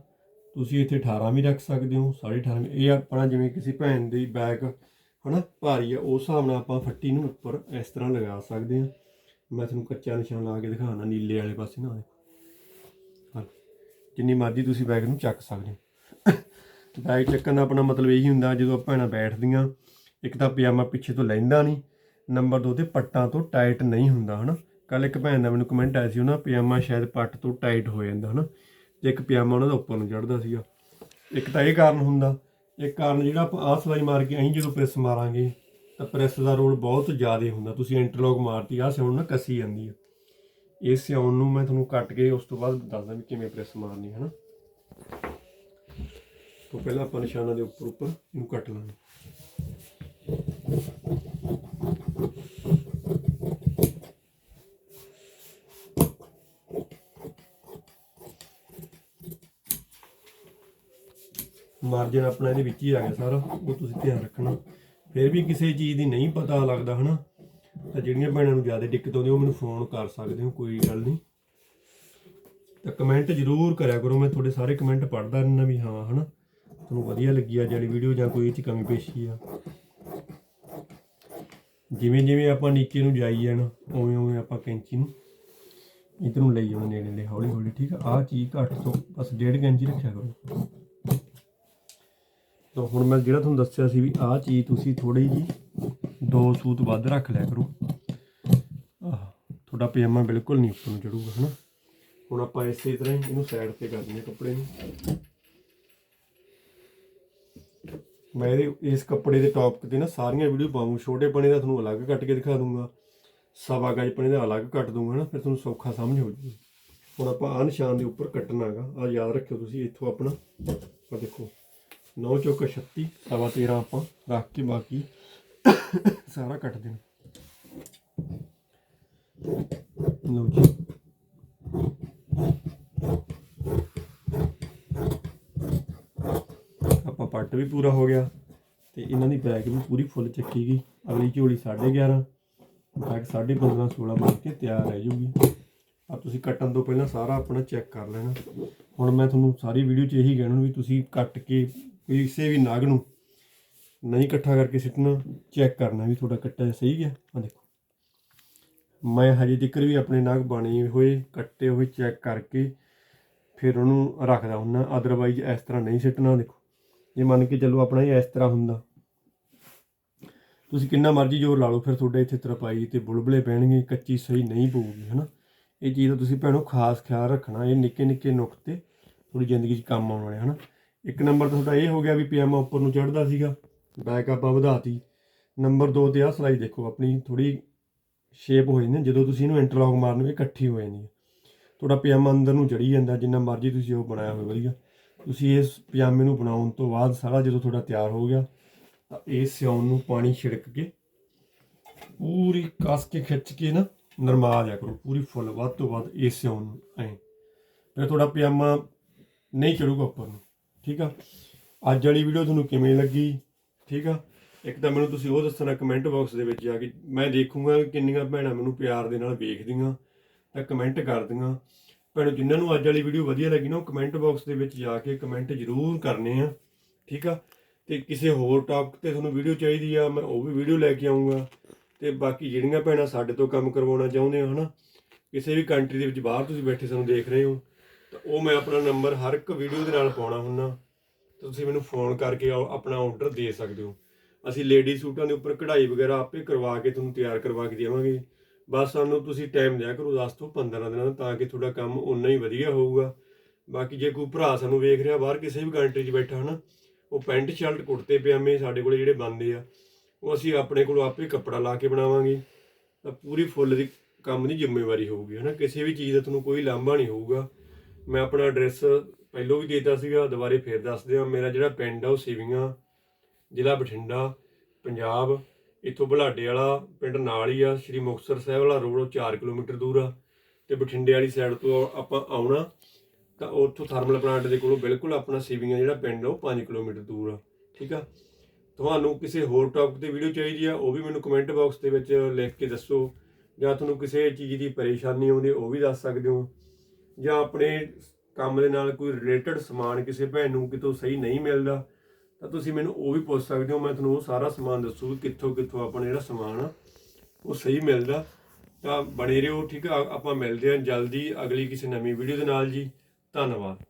ਤੁਸੀਂ ਇੱਥੇ 18 ਵੀ ਰੱਖ ਸਕਦੇ ਹੋ 18.5 ਇਹ ਆਪਣਾ ਜਿਵੇਂ ਕਿਸੇ ਭੈਣ ਦੀ ਬੈਗ ਹਨਾ, ਭਾਰੀ ਆ, ਉਸ ਹਿਸਾਬ ਨਾਲ ਆਪਾਂ ਫੱਟੀ ਨੂੰ ਉੱਪਰ ਇਸ ਤਰ੍ਹਾਂ ਲਗਾ ਸਕਦੇ ਹਾਂ। ਮੈਂ ਤੁਹਾਨੂੰ ਕੱਚਾ ਨਿਸ਼ਾਨ ਲਾ ਕੇ ਦਿਖਾਉਣਾ, ਨੀਲੇ ਵਾਲੇ ਪਾਸੇ ਨਾ ਦੇਖੋ। ਹਾਂ, ਜਿੰਨੀ ਮਰਜ਼ੀ ਤੁਸੀਂ ਬੈਗ ਨੂੰ ਚੱਕ ਸਕਦੇ ਹੋ। ਬੈਗ ਚੱਕਣ ਦਾ ਆਪਣਾ ਮਤਲਬ ਇਹੀ ਹੁੰਦਾ, ਜਦੋਂ ਭੈਣਾਂ ਬੈਠਦੀਆਂ, ਇੱਕ ਤਾਂ ਪਜਾਮਾ ਪਿੱਛੇ ਤੋਂ ਲੈਂਦਾ ਨਹੀਂ, ਨੰਬਰ 2 ਤੇ ਪੱਟਾਂ ਤੋਂ ਟਾਈਟ ਨਹੀਂ ਹੁੰਦਾ, ਹਨਾ। ਕੱਲ ਇੱਕ ਭੈਣ ਦਾ ਮੈਨੂੰ ਕਮੈਂਟ ਆਇਆ ਸੀ ਉਹਨਾਂ ਪਜਾਮਾ ਸ਼ਾਇਦ ਪੱਟ ਤੋਂ ਟਾਈਟ ਹੋ ਜਾਂਦਾ, ਹਨਾ? ਤੇ ਇੱਕ ਪਜਾਮਾ ਉਹਨਾਂ ਦਾ ਉੱਪਰ ਨੂੰ ਚੜਦਾ ਸੀਗਾ। ਇੱਕ ਤਾਂ ਇਹ ਕਾਰਨ ਹੁੰਦਾ, ਇੱਕ ਕਾਰਨ ਜਿਹੜਾ ਆਪਾਂ ਆਹ ਸਲਾਈ ਮਾਰ ਕੇ ਅਸੀਂ ਜਦੋਂ ਪ੍ਰੈਸ ਮਾਰਾਂਗੇ, ਤਾਂ ਪ੍ਰੈਸ ਦਾ ਰੋਲ ਬਹੁਤ ਜ਼ਿਆਦਾ ਹੁੰਦਾ। ਤੁਸੀਂ ਇੰਟਰਲੌਕ ਮਾਰਤੀ, ਆਹ ਸਿਉਣ ਨਾ ਕੱਸੀ ਜਾਂਦੀ ਆ। ਇਹ ਸਿਉਣ ਨੂੰ ਮੈਂ ਤੁਹਾਨੂੰ ਕੱਟ ਕੇ ਉਸ ਤੋਂ ਬਾਅਦ ਦੱਸਦਾ ਵੀ ਕਿਵੇਂ ਪ੍ਰੈਸ ਮਾਰਨੀ ਹੈ ਨਾ ਤੋਂ ਪਹਿਲਾਂ ਆਪਾਂ ਨਿਸ਼ਾਨਾਂ ਦੇ ਉੱਪਰ ਉੱਪਰ ਇਹਨੂੰ ਕੱਟ ਲਾਂਗੇ। ਮਾਰਜਨ ਆਪਣਾ ਇਹਦੇ ਵਿੱਚ ਹੀ ਆ ਗਿਆ ਸਾਰਾ, ਉਹ ਤੁਸੀਂ ਧਿਆਨ ਰੱਖਣਾ। ਫਿਰ ਵੀ ਕਿਸੇ ਚੀਜ਼ ਦੀ ਨਹੀਂ ਪਤਾ ਲੱਗਦਾ, ਹਨਾ? ਤਾਂ ਜਿਹੜੀਆਂ ਭੈਣਾਂ ਨੂੰ ਜ਼ਿਆਦਾ ਦਿੱਕਤ ਆਉਂਦੀ, ਉਹ ਮੈਨੂੰ ਫੋਨ ਕਰ ਸਕਦੇ ਹੋ, ਕੋਈ ਗੱਲ ਨਹੀਂ। ਤਾਂ ਕਮੈਂਟ ਜ਼ਰੂਰ ਕਰਿਆ ਕਰੋ, ਮੈਂ ਤੁਹਾਡੇ ਸਾਰੇ ਕਮੈਂਟ ਪੜ੍ਹਦਾ ਰਹਿੰਦਾ ਵੀ ਹਾਂ, ਹਨਾ? ਤੁਹਾਨੂੰ ਵਧੀਆ ਲੱਗੀ ਆ ਜਿਹੜੀ ਵੀਡੀਓ ਜਾਂ ਕੋਈ ਇਹ ਚ ਕਮੀ ਪੇਸ਼ੀ ਆ। ਜਿਵੇਂ ਜਿਵੇਂ ਆਪਾਂ ਨੀਚੇ ਨੂੰ ਜਾਈ ਜਾਣਾ ਉਵੇਂ ਉਵੇਂ ਆਪਾਂ ਕੈਂਚੀ ਨੂੰ ਇਧਰ ਨੂੰ ਲਈ ਜਾਣਾ ਨੇੜੇ ਨੇੜੇ ਹੌਲੀ ਹੌਲੀ ਠੀਕ ਆ? ਆਹ ਚੀਜ਼ ਘੱਟ ਤੋਂ ਬਸ ਡੇਢ ਕੈਂਚੀ ਰੱਖਿਆ ਕਰੋ। ਤਾਂ ਹੁਣ ਮੈਂ ਜਿਹੜਾ ਤੁਹਾਨੂੰ ਦੱਸਿਆ ਸੀ ਵੀ ਆਹ ਚੀਜ਼ ਤੁਸੀਂ ਥੋੜੀ ਜੀ ਦੋ ਸੂਤ ਵੱਧ ਰੱਖ ਲਿਆ ਕਰੋ। ਆਹ, ਤੁਹਾਡਾ ਪਜਾਮਾ ਬਿਲਕੁਲ ਨਹੀਂ ਉੱਪਰ ਨੂੰ ਚੜੂਗਾ, ਹਨਾ? ਹੁਣ ਆਪਾਂ ਇਸੇ ਤਰ੍ਹਾਂ ਹੀ ਇਹਨੂੰ ਸਾਈਡ ਤੇ ਕਰ ਦਿੰਦੇ ਕੱਪੜੇ ਨੂੰ। ਮੈਂ ਇਹਦੇ, ਇਸ ਕੱਪੜੇ ਦੇ ਟੌਪ ਤੇ ਨਾ ਸਾਰੀਆਂ ਵੀਡੀਓ ਪਾਉਂਗਾ ਛੋਟੇ ਪਣੇ ਦਾ ਤੁਹਾਨੂੰ ਅਲੱਗ ਕੱਟ ਕੇ ਦਿਖਾ ਦੂੰਗਾ। ਸਵਾ ਗਜ ਪਣੇ ਦਾ ਅਲੱਗ ਕੱਟ ਦੂੰਗਾ ਨਾ ਫਿਰ ਤੁਹਾਨੂੰ ਸੌਖਾ ਸਮਝ ਹੋ ਜੂਗੀ। ਹੁਣ ਆਪਾਂ ਆਹ ਨਿਸ਼ਾਨ ਦੇ ਉੱਪਰ ਕੱਟਣਾ ਕੱਟਣਾਗਾ ਆ ਯਾਦ ਰੱਖਿਓ ਤੁਸੀਂ, ਇੱਥੋਂ ਆਪਣਾ। ਆ ਦੇਖੋ। 9 ਚੌਕ 36 ਸਵਾ 13 ਆਪਾਂ, ਰੱਖ ਕੇ ਬਾਕੀ ਸਾਰਾ ਕੱਟ ਦੇਣਾ। ਲਓ ਜੀ। ਆਪਾਂ ਪੱਟ ਵੀ ਪੂਰਾ ਹੋ ਗਿਆ ਤੇ ਇਹਨਾਂ ਦੀ ਬੈਗ ਵੀ ਪੂਰੀ ਫੁੱਲ ਚੱਕੀ ਗਈ। ਅਗਲੀ ਝੋਲੀ 11.5 ਬੈਗ 15.5 16 ਬਣ ਕੇ ਤਿਆਰ ਰਹਿ ਜੂਗੀ। ਆ ਤੁਸੀਂ ਕੱਟਣ ਤੋਂ ਪਹਿਲਾਂ ਸਾਰਾ ਆਪਣਾ ਚੈੱਕ ਕਰ ਲੈਣਾ। ਹੁਣ ਮੈਂ ਤੁਹਾਨੂੰ ਸਾਰੀ ਵੀਡੀਓ 'ਚ ਇਹੀ ਕਹਿਣਾ ਵੀ ਤੁਸੀਂ ਕੱਟ ਕੇ ਕਿਸੇ ਵੀ ਨਗ ਨੂੰ ਨਹੀਂ ਇਕੱਠਾ ਕਰਕੇ ਸਿੱਟਣਾ ਚੈੱਕ ਕਰਨਾ ਵੀ ਤੁਹਾਡਾ ਕੱਟਾ ਸਹੀ ਗਿਆ ਆ ਦੇਖੋ। ਮੈਂ ਹਜੇ ਤੱਕ ਵੀ ਆਪਣੇ ਨਗ ਬਣੇ ਹੋਏ, ਕੱਟੇ ਹੋਏ ਚੈੱਕ ਕਰਕੇ ਫਿਰ ਉਹਨੂੰ ਰੱਖਦਾ ਹੁੰਦਾ। ਅਦਰਵਾਈਜ਼ ਇਸ ਤਰ੍ਹਾਂ ਨਹੀਂ ਸਿੱਟਣਾ ਦੇਖੋ। ਜੇ ਮੰਨ ਕੇ ਚੱਲੋ ਆਪਣਾ ਇਹ ਇਸ ਤਰ੍ਹਾਂ ਹੁੰਦਾ। ਤੁਸੀਂ ਕਿੰਨਾ ਮਰਜ਼ੀ ਜ਼ੋਰ ਲਾ ਲਓ, ਫਿਰ ਤੁਹਾਡੇ ਇੱਥੇ ਤਰਪਾਈ ਤੇ ਬੁਲਬੁਲੇ ਪੈਣਗੇ, ਕੱਚੀ ਸਹੀ ਨਹੀਂ ਪਊਗੀ, ਹਨਾ। ਇਹ ਚੀਜ਼ ਦਾ ਤੁਸੀਂ ਭੈਣੋ ਖਾਸ ਖਿਆਲ ਰੱਖਣਾ, ਇਹ ਨਿੱਕੇ ਨਿੱਕੇ ਨੁਕਤੇ ਤੁਹਾਡੀ ਜ਼ਿੰਦਗੀ 'ਚ ਕੰਮ ਆਉਣ ਵਾਲੇ, ਹਨਾ। ਇੱਕ ਨੰਬਰ ਤਾਂ ਤੁਹਾਡਾ ਇਹ ਹੋ ਗਿਆ ਵੀ ਪਜਾਮਾ ਉੱਪਰ ਨੂੰ ਚੜਦਾ ਸੀਗਾ। ਬੈਕ ਆਪਾਂ ਵਧਾਤੀ। ਨੰਬਰ 2 ਤੇ ਆਹ ਸਲਾਈ ਦੇਖੋ, ਆਪਣੀ ਥੋੜੀ ਸ਼ੇਪ ਹੋ ਜਾਂਦੀ ਜਦੋਂ ਤੁਸੀਂ ਇਹਨੂੰ ਇੰਟਰਲੌਕ ਇਹ ਇਕੱਠੀ ਹੋ ਜਾਂਦੀ ਹੈ। ਤੁਹਾਡਾ ਪਜਾਮਾ ਅੰਦਰ ਨੂੰ ਚੜੀ ਜਾਂਦਾ, ਜਿੰਨਾ ਮਰਜ਼ੀ ਤੁਸੀਂ ਉਹ ਬਣਾਇਆ ਹੋਵੇ, ਵਧੀਆ। ਤੁਸੀਂ ਇਸ ਪਜਾਮੇ ਨੂੰ ਬਣਾਉਣ ਤੋਂ ਬਾਅਦ ਸਾਰਾ ਜਦੋਂ ਤੁਹਾਡਾ ਤਿਆਰ ਹੋ ਗਿਆ, ਤਾਂ ਇਹ ਸਿਉਣ ਨੂੰ ਪਾਣੀ ਛਿੜਕ ਕੇ, ਪੂਰੀ ਕਸ ਕੇ ਖਿੱਚ ਕੇ ਨਾ ਨਰਮਾ ਦਿਆ ਕਰੋ, ਪੂਰੀ ਫੁੱਲ ਵੱਧ ਤੋਂ ਵੱਧ ਇਹ ਸਿਉਣ ਨੂੰ, ਐਂ। ਫਿਰ ਤੁਹਾਡਾ ਪਜਾਮਾ ਨਹੀਂ ਚੜੂਗਾ ਉੱਪਰ ਨੂੰ। ਠੀਕ ਆ? ਅੱਜ ਵਾਲੀ ਵੀਡੀਓ ਤੁਹਾਨੂੰ ਕਿਵੇਂ ਲੱਗੀ? ਠੀਕ ਆ? ਇੱਕ ਤਾਂ ਮੈਨੂੰ ਤੁਸੀਂ ਉਹ ਦੱਸਣਾ ਕਮੈਂਟ ਬਾਕਸ ਦੇ ਵਿੱਚ ਜਾ ਕੇ ਮੈਂ ਦੇਖੂੰਗਾ ਕਿੰਨੀਆਂ ਭੈਣਾਂ ਮੈਨੂੰ ਪਿਆਰ ਦੇ ਨਾਲ ਵੇਖਦੀਆਂ, ਤਾਂ ਕਮੈਂਟ ਕਰਦੀਆਂ। ਭੈਣੋ, ਜਿਨ੍ਹਾਂ ਨੂੰ ਅੱਜ ਵਾਲੀ ਵੀਡੀਓ ਵਧੀਆ ਲੱਗੀ ਨਾ, ਉਹ ਕਮੈਂਟ ਬਾਕਸ ਦੇ ਵਿੱਚ ਜਾ ਕੇ ਕਮੈਂਟ ਜ਼ਰੂਰ ਕਰਨੇ ਆ। ਠੀਕ ਆ? ਤੇ ਕਿਸੇ ਹੋਰ ਟਾਪਿਕ ਤੇ ਤੁਹਾਨੂੰ ਵੀਡੀਓ ਚਾਹੀਦੀ ਆ, ਮੈਂ ਉਹ ਵੀ ਵੀਡੀਓ ਲੈ ਕੇ ਆਉਂਗਾ ਤੇ ਬਾਕੀ ਜਿਹੜੀਆਂ ਭੈਣਾਂ ਸਾਡੇ ਤੋਂ ਕੰਮ ਕਰਵਾਉਣਾ ਚਾਹੁੰਦੇ ਹੋ, ਹਨਾ? ਕਿਸੇ ਵੀ ਕੰਟਰੀ ਦੇ ਵਿੱਚ ਬਾਹਰ ਤੁਸੀਂ ਬੈਠੇ ਸਾਨੂੰ ਦੇਖ ਰਹੇ ਹੋ। ਤਾਂ ਉਹ ਮੈਂ ਆਪਣਾ ਨੰਬਰ ਹਰ ਇੱਕ ਵੀਡੀਓ ਦੇ ਨਾਲ ਪਾਉਣਾ ਹੁੰਦਾ। ਤੁਸੀਂ ਮੈਨੂੰ ਫੋਨ ਕਰਕੇ ਆਓ- ਆਪਣਾ ਆਰਡਰ ਦੇ ਸਕਦੇ ਹੋ। ਅਸੀਂ ਲੇਡੀ ਸੂਟਾਂ ਦੇ ਉੱਪਰ ਕਢਾਈ ਵਗੈਰਾ ਆਪੇ ਕਰਵਾ ਕੇ ਤੁਹਾਨੂੰ ਤਿਆਰ ਕਰਵਾ ਕੇ ਦੇਵਾਂਗੇ। ਬਸ ਸਾਨੂੰ ਤੁਸੀਂ ਟਾਈਮ ਦਿਆ ਕਰੋ 10 ਤੋਂ 15 ਦਿਨਾਂ ਦਾ ਤਾਂ ਕਿ ਤੁਹਾਡਾ ਕੰਮ ਉਨਾ ਹੀ ਵਧੀਆ ਹੋਊਗਾ। ਬਾਕੀ ਜੇ ਕੋਈ ਭਰਾ ਸਾਨੂੰ ਵੇਖ ਰਿਹਾ ਬਾਹਰ ਕਿਸੇ ਵੀ ਕੰਟਰੀ 'ਚ ਬੈਠਾ ਹਨਾ, ਉਹ ਪੈਂਟ ਸ਼ਰਟ ਕੁੜਤੇ ਪਜਾਮੇ ਸਾਡੇ ਕੋਲੇ ਜਿਹੜੇ ਬਣਦੇ ਆ, ਉਹ ਅਸੀਂ ਆਪਣੇ ਕੋਲੋਂ ਆਪੇ ਕੱਪੜਾ ਲਾ ਕੇ ਬਣਾਵਾਂਗੇ। ਤਾਂ ਪੂਰੀ ਫੁੱਲ ਦੀ ਕੰਮ ਦੀ ਜ਼ਿੰਮੇਵਾਰੀ ਹੋਊਗੀ ਹਨਾ। ਕਿਸੇ ਵੀ ਚੀਜ਼ ਦਾ ਤੁਹਾਨੂੰ ਕੋਈ ਲਾਂਭਾ ਨਹੀਂ ਹੋਊਗਾ। ਮੈਂ ਆਪਣਾ ਐਡਰੈਸ ਪਹਿਲੋਂ ਵੀ ਦੇਤਾ ਸੀਗਾ, ਦੁਬਾਰੇ ਫੇਰ ਦੱਸ ਦਿਆਂ। ਮੇਰਾ ਜਿਹੜਾ ਪਿੰਡ ਆ, ਉਹ ਸੇਵੀਆਂ, ਜ਼ਿਲ੍ਹਾ ਬਠਿੰਡਾ, ਪੰਜਾਬ। ਇੱਥੋਂ ਬੁਲਾਡੇ ਵਾਲਾ ਪਿੰਡ ਨਾਲ ਹੀ ਆ, ਸ਼੍ਰੀ ਮੁਕਤਸਰ ਸਾਹਿਬ ਵਾਲਾ ਰੋਡ 4 ਕਿਲੋਮੀਟਰ ਦੂਰ ਆ। ਤੇ ਬਠਿੰਡੇ ਵਾਲੀ ਸਾਈਡ ਤੋਂ ਆਪਾਂ ਆਉਣਾ, ਤਾਂ ਉੱਥੋਂ ਥਰਮਲ ਪਲਾਂਟ ਦੇ ਕੋਲੋਂ ਬਿਲਕੁਲ ਆਪਣਾ ਸੇਵੀਆਂ ਜਿਹੜਾ ਪਿੰਡ ਆ, ਉਹ 5 ਕਿਲੋਮੀਟਰ ਦੂਰ ਆ। ਠੀਕ ਆ? ਤੁਹਾਨੂੰ ਕਿਸੇ ਹੋਰ ਟੌਪਿਕ ਤੇ ਵੀਡੀਓ ਚਾਹੀਦੀ ਆ, ਉਹ ਵੀ ਮੈਨੂੰ ਕਮੈਂਟ ਬਾਕਸ ਦੇ ਵਿੱਚ ਲਿਖ ਕੇ ਦੱਸੋ। ਜਾਂ ਤੁਹਾਨੂੰ ਕਿਸੇ ਚੀਜ਼ ਦੀ ਪਰੇਸ਼ਾਨੀ ਆਉਂਦੀ, ਉਹ ਵੀ ਦੱਸ ਸਕਦੇ ਹੋ। ਜਾਂ ਆਪਣੇ ਕੰਮ ਦੇ ਨਾਲ ਕੋਈ ਰਿਲੇਟਡ ਸਮਾਨ ਕਿਸੇ ਭੈਣ ਨੂੰ ਕਿਤੋਂ ਸਹੀ ਨਹੀਂ ਮਿਲਦਾ, ਤਾਂ ਤੁਸੀਂ ਮੈਨੂੰ ਉਹ ਵੀ ਪੁੱਛ ਸਕਦੇ ਹੋ, ਮੈਂ ਤੁਹਾਨੂੰ ਉਹ ਸਾਰਾ ਸਮਾਨ ਦੱਸੂ ਕਿੱਥੋਂ ਕਿੱਥੋਂ ਆਪਣਾ ਜਿਹੜਾ ਸਮਾਨ ਆ, ਉਹ ਸਹੀ ਮਿਲਦਾ। ਤਾਂ ਬਣੇ ਰਹੋ, ਠੀਕ ਆ, ਆਪਾਂ ਮਿਲਦੇ ਹਾਂ ਜਲਦੀ ਅਗਲੀ ਕਿਸੇ ਨਵੀਂ ਵੀਡੀਓ ਦੇ ਨਾਲ ਜੀ। ਧੰਨਵਾਦ।